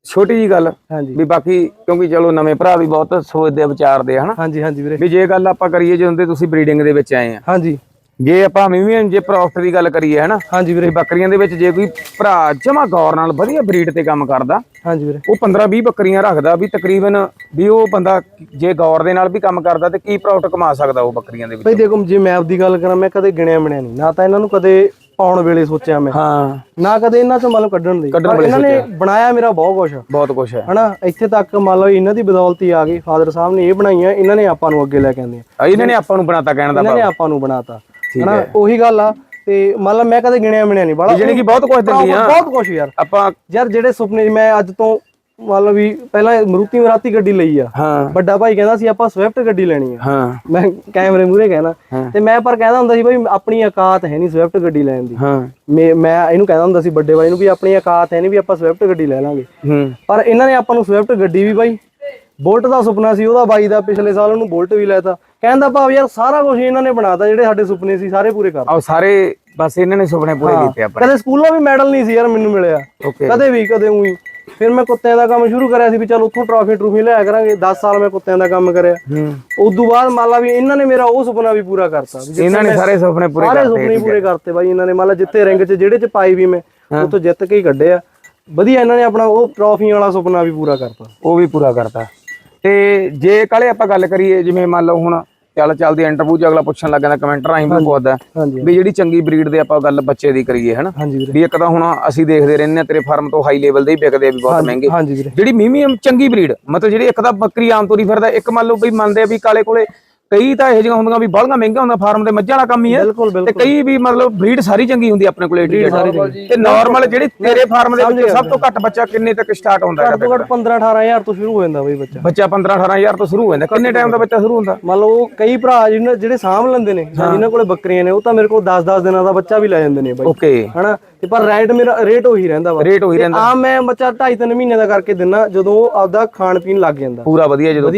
ਛੋਟੀ ਜੀ ਗੱਲ ਹਾਂਜੀ। ਵੀ ਬਾਕੀ ਕਿਉਂਕਿ ਚਲੋ ਨਵੇਂ ਭਰਾ ਵੀ ਬਹੁਤ ਸੋਚਦੇ ਆ, ਵਿਚਾਰਦੇ ਆ ਹਨਾ? ਹਾਂਜੀ ਹਾਂਜੀ ਵੀਰੇ। ਵੀ ਜੇ ਗੱਲ ਆਪਾਂ ਕਰੀਏ ਜਦੋਂ ਦੇ ਤੁਸੀਂ ਬਰੀਡਿੰਗ ਦੇ ਵਿੱਚ ਆਏ ਆ। ਹਾਂਜੀ। ਜੇ ਆਪਾਂ ਮਿਮੀਅਨ ਜੇ ਪ੍ਰੋਫਿਟ ਦੀ ਗੱਲ ਕਰੀਏ ਹਨਾ? ਹਾਂਜੀ ਵੀਰੇ। ਬੱਕਰੀਆਂ ਦੇ ਵਿੱਚ ਜੇ ਕੋਈ ਭਰਾ ਜਮਾ ਗੌਰ ਨਾਲ ਵਧੀਆ ਬਰੀਡ ਤੇ ਕੰਮ ਕਰਦਾ ਹਾਂਜੀ ਵੀਰੇ। ਉਹ 15 20 ਬੱਕਰੀਆਂ ਰੱਖਦਾ ਵੀ ਤਕਰੀਬਨ ਵੀ ਉਹ ਬੰਦਾ ਜੇ ਗੌਰ ਦੇ ਨਾਲ ਵੀ ਕੰਮ ਕਰਦਾ ਤੇ ਕੀ ਪ੍ਰੋਫਿਟ ਕਮਾ ਸਕਦਾ ਉਹ ਬੱਕਰੀਆਂ ਦੇ ਵਿੱਚ? ਭਾਈ ਦੇਖੋ ਜੇ ਮੈਂ ਆਪਦੀ ਗੱਲ ਕਰਾਂ ਮੈਂ ਕਦੇ ਗਿਣਿਆ ਮਿਣਿਆ ਨਹੀਂ। ਨਾ ਤਾਂ ਇਹਨਾਂ ਨੂੰ ਕਦੇ ਪਾਉਣ ਵੇਲੇ ਸੋਚਿਆ ਮੈਂ। ਹਾਂ। ਨਾ ਕਦੇ ਇਹਨਾਂ ਤੋਂ ਮਤਲਬ ਕੱਢਣ ਦੀ ਕੱਢਣ ਪਰ ਵੇਲੇ ਇਹਨਾਂ ਨੇ ਬਣਾਇਆ ਮੇਰਾ ਬਹੁਤ ਕੁਛ। ਬਹੁਤ ਕੁਝ ਹੈ। ਹਨਾ? ਇੱਥੇ ਤੱਕ ਮੰਨ ਲਓ ਇਹਨਾਂ ਦੀ ਬਦੌਲਤ ਹੀ ਆ ਗਈ। ਫਾਦਰ ਸਾਹਿਬ ਨੇ ਇਹ ਬਣਾਈਆਂ ਇਹਨਾਂ ਨੇ ਆਪਾਂ ਨੂੰ ਅੱਗੇ ਲੈ ਕੇ ਆਂਦੇ ਆ। ਇਹਨਾਂ ਨੇ ਆਪਾਂ ਨੂੰ ਬਣਾਤਾ ਕਹਿਣ ਦਾ ਇਹਨਾਂ ਨੇ ਆਪਾਂ ਨੂੰ ਬਣਾਤਾ। ਹਨਾ? ਉਹੀ ਗੱਲ ਆ। ਤੇ ਮੰਨ ਲਓ ਮੈਂ ਕਦੇ ਗਿਣਿਆ ਮਿਣਿਆ ਨਹੀਂ ਬੜਾ ਜਿਹੜੀ ਕਿ ਬਹੁਤ ਕੁਝ ਦਿੰਦੀ ਆ। ਬਹੁਤ ਕੁਛ ਯਾਰ। ਆਪਾਂ ਯਾਰ ਜਿਹੜੇ ਸੁਪਨੇ ਮੈਂ ਅੱਜ ਤੋਂ ਮੰਨ ਲਓ ਵੀ ਪਹਿਲਾਂ ਮਰੂਤੀ ਮਰਾਤੀ ਗੱਡੀ ਲਈ ਆ। ਹਾਂ। ਵੱਡਾ ਭਾਈ ਕਹਿੰਦਾ ਸੀ ਆਪਾਂ ਸਵਿਫਟ ਗੱਡੀ ਲੈਣੀ ਆ। ਹਾਂ। ਮੈਂ ਕੈਮਰੇ ਮੂਹਰੇ ਕਹਿਣਾ। ਤੇ ਮੈਂ ਪਰ ਕਹਿੰਦਾ ਹੁੰਦਾ ਸੀ ਭਾਈ ਆਪਣੀ ਔਕਾਤ ਹੈ ਨਹੀਂ ਸਵਿਫਟ ਗੱਡੀ ਲੈਣ ਦੀ। ਹਾਂ। ਮੈਂ ਇਹਨੂੰ ਕਹਿੰਦਾ ਹੁੰਦਾ ਸੀ ਵੱਡੇ ਭਾਈ ਨੂੰ ਵੀ ਆਪਣੀ ਔਕਾਤ ਹੈ ਨਹੀਂ ਵੀ ਆਪਾਂ ਸਵਿਫਟ ਗੱਡੀ ਲੈ ਲਾਂਗੇ। ਹੂੰ। ਪਰ ਇਹਨਾਂ ਨੇ ਆਪਾਂ ਨੂੰ ਸਵਿਫਟ ਗੱਡੀ ਵੀ ਬਾਈ। ਬੁਲਟ ਦਾ ਸੁਪਨਾ ਸੀ ਉਹਦਾ ਬਾਈ ਦਾ ਪਿਛਲੇ ਸਾਲ ਉਹਨੂੰ ਬੁਲਟ ਵੀ ਲੈਤਾ। ਕਹਿੰਦਾ ਭਾਵ ਯਾਰ ਸਾਰਾ ਕੁਝ ਇਹਨਾਂ ਨੇ ਬਣਾਤਾ ਜਿਹੜੇ ਸਾਡੇ ਸੁਪਨੇ ਸੀ ਸਾਰੇ ਪੂਰੇ ਕਰ ਆਹ ਸਾਰੇ ਬਸ ਇਹਨਾਂ ਨੇ ਸੁਪਨੇ ਪੂਰੇ ਕੀਤੇ ਆਪਣੇ। ਕਦੇ ਸਕੂਲੋਂ ਵੀ ਮੈਡਲ ਨਹੀਂ ਸੀ ਯਾਰ ਮੈਨੂੰ ਮਿਲਿਆ। ਕਦੇ ਵੀ ਕਦੇ ਉਹੀ। ਫਿਰ ਮੈਂ ਕੁੱਤਿਆਂ ਦਾ ਕੰਮ ਸ਼ੁਰੂ ਕਰਿਆ ਸੀ ਵੀ ਚਲ ਉੱਥੋਂ ਟਰਾਫੀ ਟਰੂਫੀ ਲਿਆ ਕਰਾਂਗੇ 10 ਸਾਲ ਮੈਂ ਕੁੱਤਿਆਂ ਦਾ ਕੰਮ ਕਰਿਆ। ਹੂੰ। ਉਦੋਂ ਬਾਅਦ ਮੰਨ ਲਾ ਵੀ ਇਹਨਾਂ ਨੇ ਮੇਰਾ ਉਹ ਸੁਪਨਾ ਵੀ ਪੂਰਾ ਕਰਤਾ ਇਹਨਾਂ ਨੇ ਸਾਰੇ ਸੁਪਨੇ ਪੂਰੇ ਸਾਰੇ ਕਰਤੇ ਸੁਪਨੇ ਪੂਰੇ ਕਰਤੇ ਬਾਈ ਇਹਨਾਂ ਨੇ ਮੰਨ ਲਾ ਜਿੱਥੇ ਰਿੰਗ 'ਚ ਜਿਹੜੇ 'ਚ ਪਾਈ ਵੀ ਮੈਂ ਉੱਥੋਂ ਜਿੱਤ ਕੇ ਹੀ ਕੱਢਿਆ। ਵਧੀਆ ਇਹਨਾਂ ਨੇ ਆਪਣਾ ਉਹ ਟਰਾਫੀਆਂ ਵਾਲਾ ਸੁਪਨਾ ਵੀ ਪੂਰਾ ਕਰਤਾ। ਉਹ ਵੀ ਪੂਰਾ ਕਰਤਾ। ਤੇ ਜੇ ਕਾਲੇ ਆਪਾਂ ਗੱਲ ਕਰੀਏ ਜਿਵੇਂ ਮੰਨ ਲਓ ਹੁਣ ਚੱਲ ਚੱਲਦੀ ਇੰਟਰਵਿਊ 'ਚ ਅਗਲਾ ਪੁੱਛਣ ਲੱਗ ਜਾਂਦਾ ਕਮੈਂਟ ਰਾਹੀਂ ਵੀ ਪੁੱਛਦਾ ਵੀ ਜਿਹੜੀ ਚੰਗੀ ਬਰੀਡ ਦੇ ਆਪਾਂ ਗੱਲ ਬੱਚੇ ਦੀ ਕਰੀਏ ਹਨਾ? ਵੀ ਇੱਕ ਤਾਂ ਹੁਣ ਅਸੀਂ ਦੇਖਦੇ ਰਹਿੰਦੇ ਆ ਤੇਰੇ ਫਾਰਮ ਤੋਂ ਹਾਈ ਲੈਵਲ ਦੇ ਹੀ ਵਿਕਦੇ ਆ ਵੀ ਬਹੁਤ ਮਹਿੰਗੇ। ਜਿਹੜੀ ਮੀਮੀਅਮ ਚੰਗੀ ਬਰੀਡ ਮਤਲਬ ਜਿਹੜੀ ਇੱਕ ਤਾਂ ਬੱਕਰੀ ਆਮ ਤੋਰੀ ਫਿਰਦਾ ਇੱਕ ਮੰਨ ਲਓ ਵੀ ਮੰਨਦੇ ਆ ਵੀ ਕਾਲੇ ਕੋਲੇ ਕਈ ਤਾਂ ਇਹੋ ਜਿਹੀਆਂ ਹੁੰਦੀਆਂ ਵੀ ਬਾਹਲੀਆਂ ਮਹਿੰਗੀਆਂ ਹੁੰਦਾ ਫਾਰਮ ਦੇ ਮੱਝਾਂ ਵਾਲਾ ਕੰਮ ਹੀ ਹੈ। ਤੇ ਕਈ ਵੀ ਮਤਲਬ ਬਰੀਡ ਸਾਰੀ ਚੰਗੀ ਹੁੰਦੀ ਆਪਣੇ ਕੋਲੇ ਏਡੀ ਸਾਰੀ ਤੇ ਨਾਰਮਲ ਜਿਹੜੀ ਤੇਰੇ ਫਾਰਮ ਦੇ ਵਿੱਚ ਸਭ ਤੋਂ ਘੱਟ ਬੱਚਾ ਕਿੰਨੇ ਤੱਕ ਸਟਾਰਟ ਹੁੰਦਾ ਹੈ ਘੱਟ ਤੋਂ ਘੱਟ 15 18000 ਤੋਂ ਸ਼ੁਰੂ ਹੋ ਜਾਂਦਾ ਬਾਈ ਬੱਚਾ। ਬੱਚਾ 15 18000 ਤੋਂ ਸ਼ੁਰੂ ਹੋ ਜਾਂਦਾ। ਕਿੰਨੇ ਟਾਈਮ ਦਾ ਬੱਚਾ ਸ਼ੁਰੂ ਹੁੰਦਾ? ਮੰਨ ਲਓ ਕਈ ਭਰਾ ਜਿਹੜੇ ਸਾਂਭ ਲੈਂਦੇ ਨੇ ਜਿਨ੍ਹਾਂ ਕੋਲੇ ਬੱਕਰੀਆਂ ਨੇ ਉਹ ਤਾਂ ਮੇਰੇ ਕੋਲ 10-10 ਦਿਨਾਂ ਦਾ ਬੱਚਾ ਵੀ ਲੈ ਜਾਂਦੇ ਨੇ ਬਾਈ। ਓਕੇ ਹਨਾ? ਤੇ ਪਰ ਰੇਟ ਮੇਰਾ ਰੇਟ ਉਹੀ ਰਹਿੰਦਾ ਵਾ। ਰੇਟ ਉਹੀ ਰਹਿੰਦਾ। ਆਮ ਮੈਂ ਬੱਚਾ 2.5-3 ਮਹੀਨੇ ਦਾ ਕਰਕੇ ਦਿੰਨਾ ਜਦੋਂ ਆਪਦਾ ਖਾਣ ਪੀਣ ਲੱਗ ਜਾਂਦਾ। ਪੂਰਾ ਵਧੀਆ ਜਦੋਂ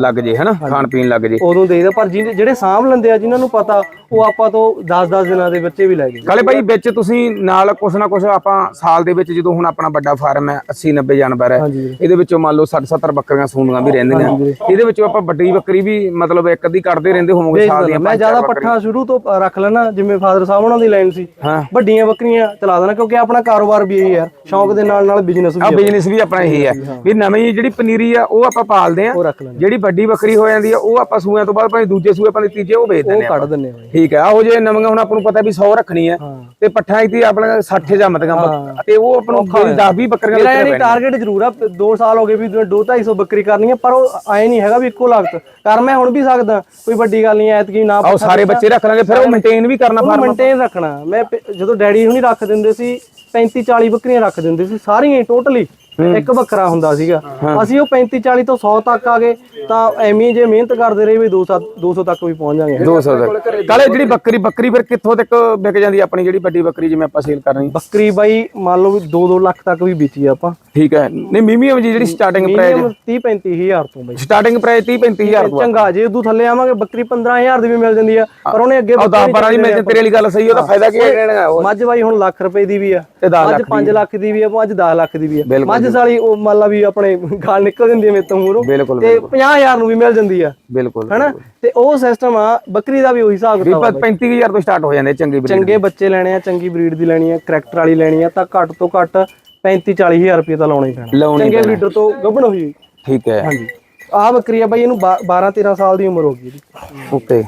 ਲੱਗ ਜੇ ਹਨਾ? ਖਾਣ ਪੀਣ ਲੱਗ ਜੇ। ਉਦੋਂ ਦੇਈਦਾ ਪਰ ਜਿਹੜੇ ਸਾਂਭ ਲੈਂਦੇ ਆ ਜਿਨ੍ਹਾਂ ਨੂੰ ਪਤਾ ਉਹ ਆਪਾਂ ਤੋਂ 10-10 ਦਿਨਾਂ ਦੇ ਬੱਚੇ ਵੀ ਲੈ ਗਏ। ਕਾਲੇ ਭਾਈ ਵਿੱਚ ਤੁਸੀਂ ਨਾਲ ਕੁਛ ਨਾ ਕੁਛ ਆਪਾਂ ਸਾਲ ਦੇ ਵਿੱਚ ਜਦੋਂ ਹੁਣ ਆਪਣਾ ਵੱਡਾ ਫਾਰਮ ਹੈ 80 90 ਜਾਨਵਰ ਹੈ। ਇਹਦੇ ਵਿੱਚੋਂ ਮੰਨ ਲਓ 60 70 ਬੱਕਰੀਆਂ ਸੂਣੀਆਂ ਵੀ ਰਹਿੰਦੀਆਂ। ਇਹਦੇ ਵਿੱਚੋਂ ਆਪਾਂ ਵੱਡੀ ਬੱਕਰੀ ਵੀ ਮਤਲਬ ਇੱਕ ਅੱਧੀ ਕੱਢਦੇ ਰਹਿੰਦੇ ਹੋਵੋਗੇ ਸਾਲ ਦੀਆਂ ਮੈਂ ਜ਼ਿਆਦਾ ਪੱਠਾ ਸ਼ੁਰੂ ਤੋਂ ਰੱਖ ਲੈਣਾ ਜਿਵੇਂ ਫਾਦਰ ਸਾਹਿਬ ਉਹਨਾਂ ਦੀ ਲਾਈਨ ਸੀ। ਵੱਡੀਆਂ ਬੱਕਰੀਆਂ ਚਲਾ ਦੇਣਾ ਕਿਉਂਕਿ ਆਪਣਾ ਕਾਰੋਬਾਰ ਵੀ ਇਹੀ ਯਾਰ ਸ਼ੌਂਕ ਦੇ ਨਾਲ ਨਾਲ ਬਿਜ਼ਨਸ ਵੀ ਆ ਬਿਜ਼ਨਸ ਵੀ ਆਪਣਾ ਇਹੀ ਹੈ। ਵੀ ਨਵੀਂ ਜਿਹੜੀ ਪਨੀਰੀ ਆ ਉਹ ਆਪਾਂ ਪਾਲਦੇ ਆ। ਉਹ ਜਿਹੜੀ ਵੱਡੀ ਬੱਕਰੀ ਹੋ ਜਾਂਦੀ ਆ ਉਹ ਆਪਾਂ ਸੂਆਂ ਤੋਂ ਬਾਅਦ ਭਾਵੇਂ ਦੂਜੇ ਸੂਏ ਆਪਾਂ ਤੀਜੇ ਉਹ ਵੇਚ ਉਹ ਦਿੰਦੇ ਆ ਕੱਢ ਦਿੰਨੇ ਆ ਠੀਕ ਹੈ। ਆਹੋ ਜੇ ਨਵੀਆਂ ਹੁਣ ਆਪਾਂ ਨੂੰ ਪਤਾ ਵੀ 100 ਰੱਖਣੀ ਹੈ ਤੇ ਪੱਠਾ ਇਤੀ ਆਪਣਾ 60 ਜੰਮਦੀਆਂ ਤੇ ਉਹ ਆਪਾਂ ਨੂੰ 10 20 ਬੱਕਰੀਆਂ ਮੇਰਾ ਯਾਨੀ ਟਾਰਗੇਟ ਜ਼ਰੂਰ ਆ 2 ਸਾਲ ਹੋ ਗਏ ਵੀ 2 250 ਬੱਕਰੀ ਕਰਨੀ ਹੈ ਪਰ ਉਹ ਆਏ ਨਹੀਂ ਹੈਗਾ ਵੀ ਇੱਕੋ ਲਾਗਤ। ਕਰ ਮੈਂ ਹੁਣ ਵੀ ਸਕਦਾ ਕੋਈ ਵੱਡੀ ਗੱਲ ਨਹੀਂ ਐਤਕੀ ਨਾ ਆਓ ਸਾਰੇ ਬੱਚੇ ਰੱਖ ਲਾਂਗੇ ਫਿਰ ਉਹ ਮੇਨਟੇਨ ਵੀ ਕਰਨਾ ਫਾਰਮ ਮੇਨਟੇਨ ਰੱਖਣਾ। ਮੈਂ ਜਦੋਂ ਡੈਡੀ ਹੁਣੀ ਰੱਖ ਦਿੰਦੇ ਸੀ 35 40 ਬੱਕਰੀਆਂ ਰੱਖ ਦਿੰਦੇ ਸੀ ਸਾਰੀਆਂ ਟੋਟਲੀ ਇੱਕ ਬੱਕਰਾ ਹੁੰਦਾ ਸੀਗਾ। ਅਸੀਂ ਉਹ 35 40 ਤੋਂ 100 ਤੱਕ ਆ ਗਏ ਤਾਂ ਐਵੇਂ ਜੇ ਮਿਹਨਤ ਕਰਦੇ ਰਹੇ ਵੀ 200 200 ਤੱਕ ਵੀ ਪਹੁੰਚ ਜਾਾਂਗੇ 200 ਤੱਕ। ਕਾਲੇ ਜਿਹੜੀ ਬੱਕਰੀ ਬੱਕਰੀ ਫਿਰ ਕਿੱਥੋਂ ਤੱਕ ਵਿਕ ਜਾਂਦੀ ਆਪਣੀ ਜਿਹੜੀ ਵੱਡੀ ਬੱਕਰੀ ਜਿਵੇਂ ਆਪਾਂ ਸੇਲ ਕਰਨੀ ਬੱਕਰੀ ਬਾਈ ਮੰਨ ਲਓ ਵੀ 2-2 ਲੱਖ ਤੱਕ ਵੀ ਵੇਚੀ ਆ ਆਪਾਂ। ਠੀਕ ਹੈ। ਨਹੀਂ ਮੀਮੀਅਮ ਜੀ ਜਿਹੜੀ ਸਟਾਰਟਿੰਗ ਪ੍ਰਾਈਸ ਮਿਨੀਮਮ 30 35000 ਤੋਂ ਬਾਈ। ਸਟਾਰਟਿੰਗ ਪ੍ਰਾਈਸ 30 35000 ਤੋਂ ਚੰਗਾ ਜੇ ਉਦੋਂ ਥੱਲੇ ਆਵਾਂਗੇ ਬੱਕਰੀ 15000 ਦੀ ਵੀ ਮਿਲ ਜਾਂਦੀ ਆ। ਪਰ ਉਹਨੇ ਅੱਗੇ ਉਹ 10 12 ਦੀ ਮੈਂ ਤੇਰੇ ਵਾਲੀ ਗੱਲ ਸਹੀ ਉਹਦਾ ਫਾਇਦਾ ਕੀ ਹੈ ਮੱਝ ਬਾਈ ਹੁਣ ਲੱਖ ਰੁਪਏ ਦੀ ਵੀ ਆ। ਤੇ 10 ਮੱਝ ਲੱਖ 5 ਲੱਖ ਦੀ ਵੀ ਆ ਮੱਝ 10 ਲੱਖ ਦੀ ਵੀ ਆ। ਮੱਝ ਸਾਲੀ ਉਹ ਮੰਨ ਲਾ ਵੀ ਆਪਣੇ ਗਾਲ ਨਿਕਲ ਜਾਂਦੀ ਹੈ ਮੇਰੇ ਤੋਂ ਬਿਲਕੁਲ ਤੇ 50000 ਨੂੰ ਵੀ ਮਿਲ ਜਾਂਦੀ ਆ। ਬਿਲਕੁਲ ਹਨਾ? ਤੇ ਉਹ ਸਿਸਟਮ ਆ ਬੱਕਰੀ ਦਾ ਵੀ ਉਹੀ ਹਿਸਾਬ ਕਿਤਾਬ ਆ 35000 ਤੋਂ ਸਟਾਰਟ ਹੋ ਜਾਂਦੇ ਚੰਗੀ ਬਰੀਡ ਚੰਗੇ ਬੱਚੇ ਲੈਣੇ ਆ ਚੰਗੀ ਬਰੀਡ ਦੀ ਲੈਣੀ ਆ ਕਰੈਕਟਰ ਵਾਲੀ ਲੈਣੀ ਆ ਤਾਂ ਘੱਟ ਤੋਂ ਘੱਟ 35 40000 ਰੁਪਏ ਤਾਂ ਲਾਉਣਾ ਹੀ ਪੈਣਾ। ਚੰਗੇ ਬਰੀਡਰ ਤੋਂ ਗੱਭਣ ਹੋਈ। ਠੀਕ ਹੈ। ਹਾਂਜੀ। ਆ ਬੱਕਰੀ ਆ ਬਾਈ ਇਹਨੂੰ 12 13 ਸਾਲ ਦੀ ਉਮਰ ਹੋ ਗਈ ਇਹਦੀ। ਓਕੇ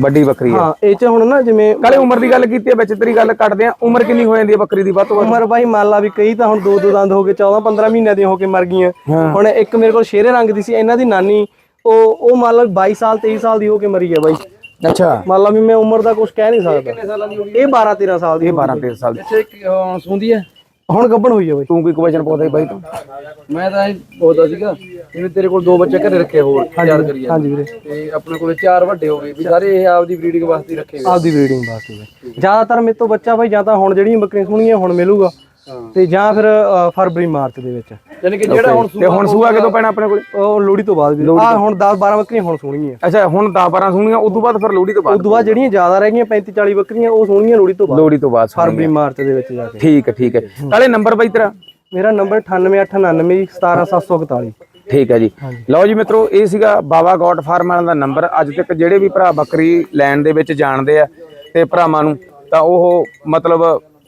ਵੱਡੀ ਬੱਕਰੀ ਹੈ ਹਾਂ ਇਹ ਚ ਹੁਣ ਨਾ ਜਿਵੇਂ ਕਾਲੇ ਉਮਰ ਦੀ ਗੱਲ ਕੀਤੀ ਹੈ ਵਿੱਚ ਤੇਰੀ ਗੱਲ ਕੱਟਦੇ ਆ ਉਮਰ ਕਿੰਨੀ ਹੋ ਜਾਂਦੀ ਹੈ ਬੱਕਰੀ ਦੀ ਵੱਧ ਤੋਂ ਵੱਧ? ਉਮਰ ਬਾਈ ਮੰਨ ਲਾ ਵੀ ਕਈ ਤਾਂ ਹੁਣ ਦੋ ਦੋ ਦੰਦ ਹੋ ਕੇ 14 15 ਮਹੀਨਿਆਂ ਦੀਆਂ ਹੋ ਕੇ ਮਰ ਗਈਆਂ। ਹੁਣ ਇੱਕ ਮੇਰੇ ਕੋਲ ਸ਼ੇਰੇ ਰੰਗ ਦੀ ਸੀ ਇਹਨਾਂ ਦੀ ਨਾਨੀ ਉਹ ਉਹ ਮੰਨ ਲਾ 22 ਸਾਲ 23 ਸਾਲ ਦੀ ਹੋ ਕੇ ਮਰੀ ਹੈ ਬਾਈ। ਅੱਛਾ। ਮੰਨ ਲਾ ਵੀ ਮੈਂ ਉਮਰ ਦਾ ਕੁਝ ਕਹਿ ਨਹੀਂ ਸਕਦਾ। ਇਹ 12 13 ਸਾਲ ਦੀ ਇਹ 12 13 ਸਾਲ ਦੀ। ਇੱਥੇ ਸੁਣਦੀ ਹੈ? ਹੁਣ ਗੱਭਣ ਹੋਈ ਹੈ ਬਾਈ। ਤੂੰ ਕੋਈ ਕੁਐਸਚਨ ਪੁੱਛਦਾ ਬਾਈ ਤੂੰ। ਮੈਂ ਤਾਂ ਇਹ ਬੋਲਦਾ ਸੀਗਾ ਜਿਵੇਂ ਤੇਰੇ ਕੋਲ ਦੋ ਬੱਚੇ ਘਰੇ ਰੱਖੇ ਹੋਰ ਤਿਆਰ ਕਰੀ ਹਾਂਜੀ ਵੀਰੇ। ਤੇ ਆਪਣੇ ਕੋਲੇ ਚਾਰ ਵੱਡੇ ਹੋ ਗਏ ਵੀ ਸਾਰੇ ਇਹ ਆਪਦੀ ਬਰੀਡਿੰਗ ਵਾਸਤੇ ਹੀ ਰੱਖੇ ਹੋਏ। ਆਪਦੀ ਬਰੀਡਿੰਗ ਵਾਸਤੇ ਬਾਈ ਜ਼ਿਆਦਾਤਰ ਮੇਰੇ ਤੋਂ ਬੱਚਾ ਬਾਈ ਜਾਂ ਤਾਂ ਹੁਣ ਜਿਹੜੀਆਂ ਬੱਕਰੀਆਂ ਸੁਣੀਆਂ ਹੁਣ ਮਿਲੂਗਾ। ਤੇ ਜਾਂ ਫਿਰ ਅ, ਫਰਵਰੀ ਮਾਰਚ ਦੇ ਵਿੱਚ। ਯਾਨੀ ਕਿ ਜਿਹੜਾ ਹੁਣ ਤੇ ਹੁਣ ਸੂਆ ਕਦੋਂ ਪੈਣਾ ਆਪਣੇ ਕੋਲ? ਉਹ ਲੋਹੜੀ ਤੋਂ ਬਾਅਦ ਵੀਰੇ ਆ ਹੁਣ 10 12 ਬੱਕਰੀਆਂ ਹੁਣ ਸੋਣਗੀਆਂ ਅੱਛਾ ਹੁਣ 10 12 ਸੁਣੀਆਂ ਉਸ ਤੋਂ ਬਾਅਦ ਫਿਰ ਲੋਹੜੀ ਤੋਂ ਬਾਅਦ? ਉਦੋਂ ਬਾਅਦ ਜਿਹੜੀਆਂ ਜ਼ਿਆਦਾ ਰਹਿ ਗਈਆਂ 35 40 ਬੱਕਰੀਆਂ ਉਹ ਸੋਣਗੀਆਂ ਲੋਹੜੀ ਤੋਂ ਬਾਅਦ। ਲੋਹੜੀ ਤੋਂ ਬਾਅਦ ਸੁਣੀਆਂ। ਫਰਵਰੀ ਮਾਰਚ ਦੇ ਵਿੱਚ ਜਾ ਕੇ। ਠੀਕ ਹੈ ਠੀਕ ਹੈ। ਕਾਲੇ ਨੰਬਰ ਬਾਈ ਤੇਰਾ? ਮੇਰਾ ਨੰਬਰ 98899 17741 ਠੀਕ ਹੈ ਜੀ। ਲਓ ਜੀ ਮਿੱਤਰੋ ਇਹ ਸੀਗਾ ਬਾਬਾ ਗੋਟ ਫਾਰਮ ਵਾਲਿਆਂ ਦਾ ਨੰਬਰ। ਅੱਜ ਤੱਕ ਜਿਹੜੇ ਵੀ ਭਰਾ ਬੱਕਰੀ ਲੈਣ ਦੇ ਵਿੱਚ ਜਾਣਦੇ ਆ ਤੇ ਭਰਾਵਾਂ ਨੂੰ ਤਾਂ ਉਹ ਮਤਲਬ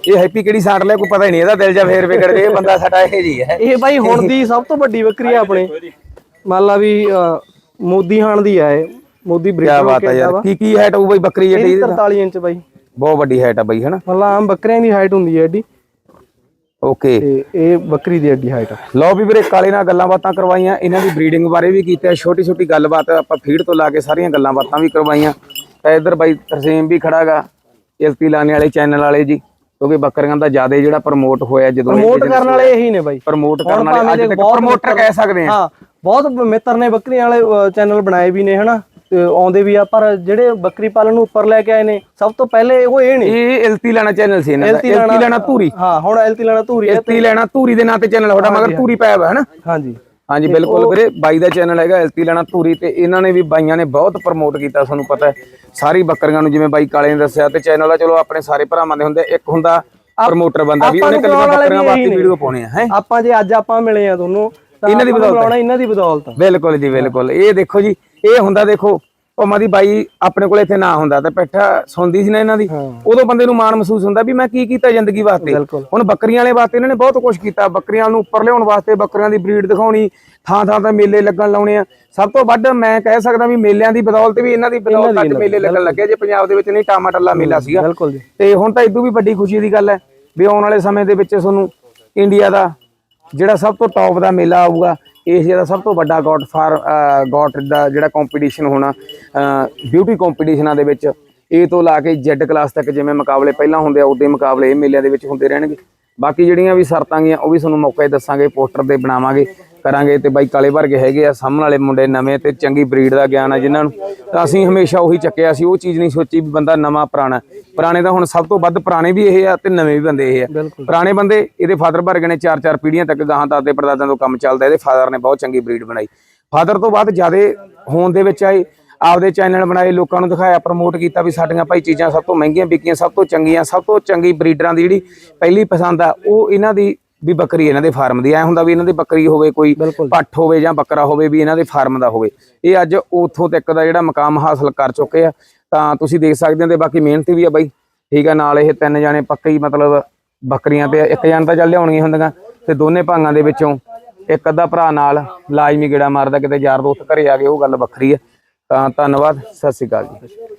ਇਹ ਹੈਪੀ ਕਿਹੜੀ ਸਾੜ ਲਿਆ ਕੋਈ ਪਤਾ ਹੀ ਨਹੀਂ ਇਹਦਾ ਦਿਲ ਜਾ ਫੇਰ ਵਿਗੜ ਗਿਆ ਇਹ ਬੰਦਾ ਸਾਡਾ ਇਹ ਜੀ ਹੈ। ਇਹ ਬਾਈ ਹੁਣ ਦੀ ਸਭ ਤੋਂ ਵੱਡੀ ਬੱਕਰੀ ਆ ਆਪਣੇ। ਮੰਨ ਲਾ ਵੀ ਮੋਦੀ ਹਾਣ ਦੀ ਆ ਇਹ। ਮੋਦੀ ਕੀ ਬ੍ਰਿਜ ਬਾਤ ਹੈ ਯਾਰ ਕੀ ਕੀ ਹਾਈਟ ਹੋਊ ਬਾਈ ਬੱਕਰੀ ਜਿਹੜੀ ਇਹਦੀ 43 ਇੰਚ ਬਾਈ। ਬਹੁਤ ਵੱਡੀ ਹਾਈਟ ਆ ਬਾਈ ਹਨਾ? ਮੰਨ ਲਾ ਆਮ ਬੱਕਰੀਆਂ ਦੀ ਹਾਈਟ ਹੁੰਦੀ ਹੈ ਐਡੀ ਓਕੇ ਤੇ ਇਹ ਬੱਕਰੀ ਦੀ ਐਡੀ ਹਾਈਟ ਆ। ਲਓ ਵੀ ਵੀਰੇ ਕਾਲੇ ਨਾਲ ਗੱਲਾਂ ਬਾਤਾਂ ਕਰਵਾਈਆਂ ਇਹਨਾਂ ਦੀ ਬਰੀਡਿੰਗ ਬਾਰੇ ਵੀ ਕੀਤਾ ਛੋਟੀ ਛੋਟੀ ਗੱਲਬਾਤ ਆਪਾਂ ਫੀਡ ਤੋਂ ਲਾ ਕੇ ਸਾਰੀਆਂ ਗੱਲਾਂ ਬਾਤਾਂ ਵੀ ਕਰਵਾਈਆਂ। ਤਾਂ ਇੱਧਰ ਬਾਈ ਤਰਸੇਮ ਵੀ ਖੜਾਗਾ ਇਲਤੀ ਲਾਣੇ ਵਾਲੇ ਚੈਨਲ ਵਾਲੇ ਜੀ। ਕਿਉਂਕਿ ਬੱਕਰੀਆਂ ਦਾ ਜ਼ਿਆਦਾ ਜਿਹੜਾ ਪ੍ਰਮੋਟ ਹੋਇਆ ਜਦੋਂ ਪ੍ਰਮੋਟ ਕਰਨ ਵਾਲੇ ਇਹੀ ਨੇ ਬਾਈ। ਪ੍ਰਮੋਟ ਕਰਨ ਵਾਲੇ ਅੱਜ ਤੱਕ ਪ੍ਰਮੋਟਰ ਕਹਿ ਸਕਦੇ ਆ। ਹਾਂ ਬਹੁਤ ਮਿੱਤਰ ਨੇ ਬੱਕਰੀਆਂ ਵਾਲੇ ਚੈਨਲ ਬਣਾਏ ਵੀ ਨੇ ਹਨਾ? ਆਉਂਦੇ ਵੀ ਆ ਪਰ ਜਿਹੜੇ ਬੱਕਰੀ ਪਾਲਣ ਨੂੰ ਉੱਪਰ ਲੈ ਕੇ ਆਏ ਨੇ ਸਭ ਤੋਂ ਪਹਿਲੇ ਉਹ ਇਹ ਨੇ। ਇਹ ਇਲਤੀ ਲਾਣਾ ਚੈਨਲ ਸੀ ਇਹਨਾਂ ਦਾ। ਇਲਤੀ ਇਲਤੀ ਲਾਣਾ ਧੂਰੀ। ਹਾਂ ਹੁਣ ਐਲਤੀ ਲਾਣਾ ਧੂਰੀ ਇਲਤੀ ਲਾਣਾ ਧੂਰੀ ਦੇ ਨਾਂ ਤੇ ਚੈਨਲ ਤੁਹਾਡਾ ਮਗਰ ਧੂਰੀ ਪਾਇਆ ਹੈ ਨਾ ਹਾਂਜੀ। ਹਾਂਜੀ ਬਿਲਕੁਲ ਵੀਰੇ ਬਾਈ ਦਾ ਚੈਨਲ ਹੈਗਾ ਐਲਤੀ ਲੈਣਾ ਧੂਰੀ ਤੇ ਇਹਨਾਂ ਨੇ ਵੀ ਬਾਈਆਂ ਨੇ ਬਹੁਤ ਪ੍ਰਮੋਟ ਕੀਤਾ ਤੁਹਾਨੂੰ ਪਤਾ ਹੈ। ਸਾਰੀ ਬੱਕਰੀਆਂ ਨੂੰ ਜਿਵੇਂ ਬਾਈ ਕਾਲੇ ਨੇ ਦੱਸਿਆ ਤੇ ਚੈਨਲ ਆ ਚਲੋ ਆਪਣੇ ਸਾਰੇ ਭਰਾਵਾਂ ਦੇ ਹੁੰਦੇ ਇੱਕ ਹੁੰਦਾ ਪ੍ਰਮੋਟਰ ਬੰਦਾ ਵੀ ਉਹਨੇ ਕੱਲੀਆਂ ਬੱਕਰੀਆਂ ਵਾਸਤੇ ਵੀਡੀਓ ਪਾਉਣੇ ਆ ਹੈ? ਆਪਾਂ ਜੇ ਅੱਜ ਆਪਾਂ ਮਿਲੇ ਆ ਦੋਨੋਂ ਤਾਂ ਇਹਨਾਂ ਦੀ ਬਦੌਲਤ ਇਹਨਾਂ ਦੀ ਬਦੌਲਤ। ਬਿਲਕੁਲ ਜੀ ਬਿਲਕੁਲ। ਇਹ ਦੇਖੋ ਜੀ ਇਹ ਹੁੰਦਾ ਦੇਖੋ ਉਹ ਮਾਦੀ ਬਾਈ ਆਪਣੇ ਕੋਲ ਇੱਥੇ ਨਾ ਹੁੰਦਾ ਤੇ ਪੈਠਾ ਸੁਣਦੀ ਸੀ ਨਾ ਇਹਨਾਂ ਦੀ ਉਦੋਂ ਬੰਦੇ ਨੂੰ ਮਾਣ ਮਹਿਸੂਸ ਹੁੰਦਾ ਵੀ ਮੈਂ ਕੀ ਕੀਤਾ ਜ਼ਿੰਦਗੀ ਵਾਸਤੇ। ਹੁਣ ਬੱਕਰੀਆਂ ਵਾਲੇ ਵਾਸਤੇ ਇਹਨਾਂ ਨੇ ਬਹੁਤ ਕੁਝ ਕੀਤਾ ਬੱਕਰੀਆਂ ਨੂੰ ਉੱਪਰ ਲਿਆਉਣ ਵਾਸਤੇ ਬੱਕਰੀਆਂ ਦੀ ਬਰੀਡ ਦਿਖਾਉਣੀ ਥਾਂ ਥਾਂ ਤੇ ਮੇਲੇ ਲੱਗਣ ਲਾਉਣੇ ਆ। ਸਭ ਤੋਂ ਵੱਧ ਮੈਂ ਕਹਿ ਸਕਦਾ ਵੀ ਮੇਲਿਆਂ ਦੀ ਬਦੌਲਤ ਵੀ ਇਹਨਾਂ ਦੀ ਬਦੌਲਤ ਅੱਜ ਮੇਲੇ ਲੱਗਣ ਲੱਗੇ ਜੇ ਪੰਜਾਬ ਦੇ ਵਿੱਚ ਨਹੀਂ ਟਾਮਾਟੱਲਾ ਮੇਲਾ ਸੀਗਾ। ਤੇ ਹੁਣ ਤਾਂ ਇਦੋਂ ਵੀ ਵੱਡੀ ਖੁਸ਼ੀ ਦੀ ਗੱਲ ਹੈ ਵੀ ਆਉਣ ਵਾਲੇ ਸਮੇਂ ਦੇ ਵਿੱਚ ਤੁਹਾਨੂੰ ਇੰਡੀਆ ਦਾ ਜਿਹੜਾ ਸਭ ਤੋਂ ਟੌਪ ਦਾ ਮੇਲਾ ਆਊਗਾ ਏਸ਼ੀਆ ਦਾ ਸਭ ਤੋਂ ਵੱਡਾ ਗੋਟ ਫਾਰ ਗੋਟ ਦਾ ਜਿਹੜਾ ਕੰਪੀਟੀਸ਼ਨ ਹੋਣਾ ਬਿਊਟੀ ਕੰਪੀਟੀਸ਼ਨਾਂ ਦੇ ਵਿੱਚ ਏ ਤੋਂ ਲਾ ਕੇ ਜ਼ੈਡ ਕਲਾਸ ਤੱਕ ਜਿਵੇਂ ਮੁਕਾਬਲੇ ਪਹਿਲਾਂ ਹੁੰਦੇ ਆ, ਉਦੋਂ ਮੁਕਾਬਲੇ ਇਹ ਮੇਲਿਆਂ ਦੇ ਵਿੱਚ ਹੁੰਦੇ ਰਹਿਣਗੇ। ਬਾਕੀ ਜਿਹੜੀਆਂ ਵੀ ਸ਼ਰਤਾਂ ਗੀਆਂ, ਉਹ ਵੀ ਤੁਹਾਨੂੰ ਮੌਕੇ ਦੱਸਾਂਗੇ, ਪੋਸਟਰ ਤੇ ਬਣਾਵਾਂਗੇ। ਕਰਾਂਗੇ ਤੇ ਬਾਈ ਕਾਲੇ ਵਰਗੇ ਹੈਗੇ ਆ ਸਾਹਮਣੇ ਵਾਲੇ ਮੁੰਡੇ ਨਵੇਂ ਤੇ ਚੰਗੀ ਬਰੀਡ ਦਾ ਗਿਆਨ ਆ ਜਿਨ੍ਹਾਂ ਨੂੰ। ਤਾਂ ਅਸੀਂ ਹਮੇਸ਼ਾ ਉਹੀ ਚੱਕਿਆ ਸੀ ਉਹ ਚੀਜ਼ ਨਹੀਂ ਸੋਚੀ ਵੀ ਬੰਦਾ ਨਵਾਂ ਪੁਰਾਣਾ। ਪੁਰਾਣੇ ਤਾਂ ਹੁਣ ਸਭ ਤੋਂ ਵੱਧ ਪੁਰਾਣੇ ਵੀ ਇਹ ਆ ਤੇ ਨਵੇਂ ਵੀ ਬੰਦੇ ਇਹ ਆ। ਪੁਰਾਣੇ ਬੰਦੇ ਇਹਦੇ ਫਾਦਰ ਵਰਗੇ ਨੇ ਚਾਰ ਚਾਰ ਪੀੜ੍ਹੀਆਂ ਤੱਕ ਗਾਹਾਂ ਦਾਦੇ ਪੜਦਾਦਿਆਂ ਤੋਂ ਕੰਮ ਚੱਲਦਾ ਇਹਦੇ ਫਾਦਰ ਨੇ ਬਹੁਤ ਚੰਗੀ ਬਰੀਡ ਬਣਾਈ। ਫਾਦਰ ਤੋਂ ਬਾਅਦ ਜਿਆਦੇ ਹੋਣ ਦੇ ਵਿੱਚ ਆਏ ਆਪਦੇ ਚੈਨਲ ਬਣਾਏ ਲੋਕਾਂ ਨੂੰ ਦਿਖਾਇਆ ਪ੍ਰਮੋਟ ਕੀਤਾ ਵੀ ਸਾਡੀਆਂ ਭਾਈ ਚੀਜ਼ਾਂ ਸਭ ਤੋਂ ਮਹਿੰਗੀਆਂ ਵਿਕੀਆਂ ਸਭ ਤੋਂ ਚੰਗੀਆਂ ਸਭ ਤੋਂ ਚੰਗੀ ਬਰੀਡਰਾਂ ਦੀ ਜਿਹੜੀ ਪਹਿਲੀ ਪਸੰਦ ਆ ਉਹ ਇਹਨਾਂ ਦੀ ਵੀ ਬੱਕਰੀ ਇਹਨਾਂ ਦੇ ਫਾਰਮ ਦੀ ਐ ਹੁੰਦਾ ਵੀ ਇਹਨਾਂ ਦੀ ਬੱਕਰੀ ਹੋਵੇ ਕੋਈ। ਪੱਠ ਹੋਵੇ ਜਾਂ ਬੱਕਰਾ ਹੋਵੇ ਵੀ ਇਹਨਾਂ ਦੇ ਫਾਰਮ ਦਾ ਹੋਵੇ। ਇਹ ਅੱਜ ਉੱਥੋਂ ਤੱਕ ਦਾ ਜਿਹੜਾ ਮਕਾਮ ਹਾਸਲ ਕਰ ਚੁੱਕੇ ਆ। ਤਾਂ ਤੁਸੀਂ ਦੇਖ ਸਕਦੇ ਹੋ ਤੇ ਬਾਕੀ ਮਿਹਨਤ ਵੀ ਆ ਬਾਈ। ਠੀਕ ਆ ਨਾਲ ਇਹ ਤਿੰਨ ਜਾਣੇ ਪੱਕੇ ਹੀ ਮਤਲਬ ਬੱਕਰੀਆਂ ਤੇ ਇੱਕ ਜਾਨ ਤਾਂ ਚੱਲ ਲਿਆਉਣੀਆਂ ਹੁੰਦੀਆਂ। ਤੇ ਦੋਨੇ ਭਾਂਗਾਂ ਦੇ ਵਿੱਚੋਂ ਇੱਕ ਅੱਧਾ ਭਰਾ ਨਾਲ ਲਾਜ਼ਮੀ ਗੇੜਾ ਮਾਰਦਾ ਕਿਤੇ ਯਾਰ ਦੋਸਤ ਘਰੇ ਆ ਗਏ ਉਹ ਗੱਲ ਵੱਖਰੀ ਹੈ ਤਾਂ ਧੰਨਵਾਦ ਸਤਿ ਸ਼੍ਰੀ ਅਕਾਲ ਜੀ।